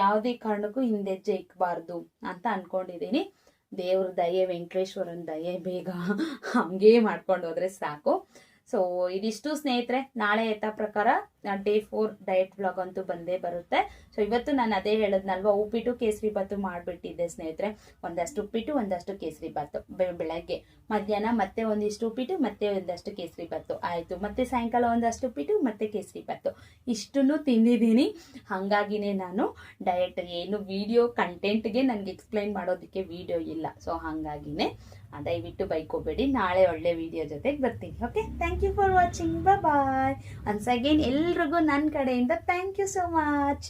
ಯಾವುದೇ ಕಾರಣಕ್ಕೂ ಹಿಂದೆಜ್ಜೆ ಇಕ್ಕಬಾರ್ದು ಅಂತ ಅನ್ಕೊಂಡಿದ್ದೀನಿ ದೇವ್ರ ದಯೆ, ವೆಂಕಟೇಶ್ವರನ ದಯೆ, ಬೇಗ ಹಂಗೇ ಮಾಡ್ಕೊಂಡು ಹೋದ್ರೆ ಸಾಕು. ಸೊ ಇದಿಷ್ಟು ಸ್ನೇಹಿತರೆ, ನಾಳೆ ಎತ್ತ ಪ್ರಕಾರ ಡೇ ಫೋರ್ ಡಯಟ್ ಬ್ಲಾಗ್ ಅಂತೂ ಬಂದೇ ಬರುತ್ತೆ. ಸೊ ಇವತ್ತು ನಾನು ಅದೇ ಹೇಳದ್ನಲ್ವಾ, ಉಪ್ಪಿಟ್ಟು, ಕೇಸರಿ ಬಾತು ಮಾಡಿಬಿಟ್ಟಿದ್ದೆ ಸ್ನೇಹಿತರೆ. ಒಂದಷ್ಟು ಉಪ್ಪಿಟ್ಟು, ಒಂದಷ್ಟು ಕೇಸರಿ ಬಾತು. ಬೆಳಗ್ಗೆ, ಮಧ್ಯಾಹ್ನ ಮತ್ತೆ ಒಂದಿಷ್ಟು ಉಪ್ಪಿಟ್ಟು, ಮತ್ತೆ ಒಂದಷ್ಟು ಕೇಸರಿ ಬಾತು. ಆಯಿತು, ಮತ್ತೆ ಸಾಯಂಕಾಲ ಒಂದಷ್ಟು ಉಪ್ಪಿಟ್ಟು, ಮತ್ತೆ ಕೇಸರಿ ಬಾತು. ಇಷ್ಟನ್ನು ತಿಂದಿದ್ದೀನಿ. ಹಾಗಾಗಿನೇ ನಾನು ಡಯಟ್ ಏನು ವಿಡಿಯೋ ಕಂಟೆಂಟ್ಗೆ ನನಗೆ ಎಕ್ಸ್ಪ್ಲೈನ್ ಮಾಡೋದಕ್ಕೆ ವಿಡಿಯೋ ಇಲ್ಲ. ಸೊ ಹಾಗಾಗಿನೇ. ದಯವಿಟ್ಟು ಬೈಕೋಬೇಡಿ. ನಾಳೆ ಒಳ್ಳೆ ವಿಡಿಯೋ ಜೊತೆಗೆ ಬರ್ತೀನಿ. Okay thank you for watching bye once again ಎಲ್ರಿಗೂ ನನ್ನ ಕಡೆಯಿಂದ ಥ್ಯಾಂಕ್ ಯು ಸೋ ಮಚ್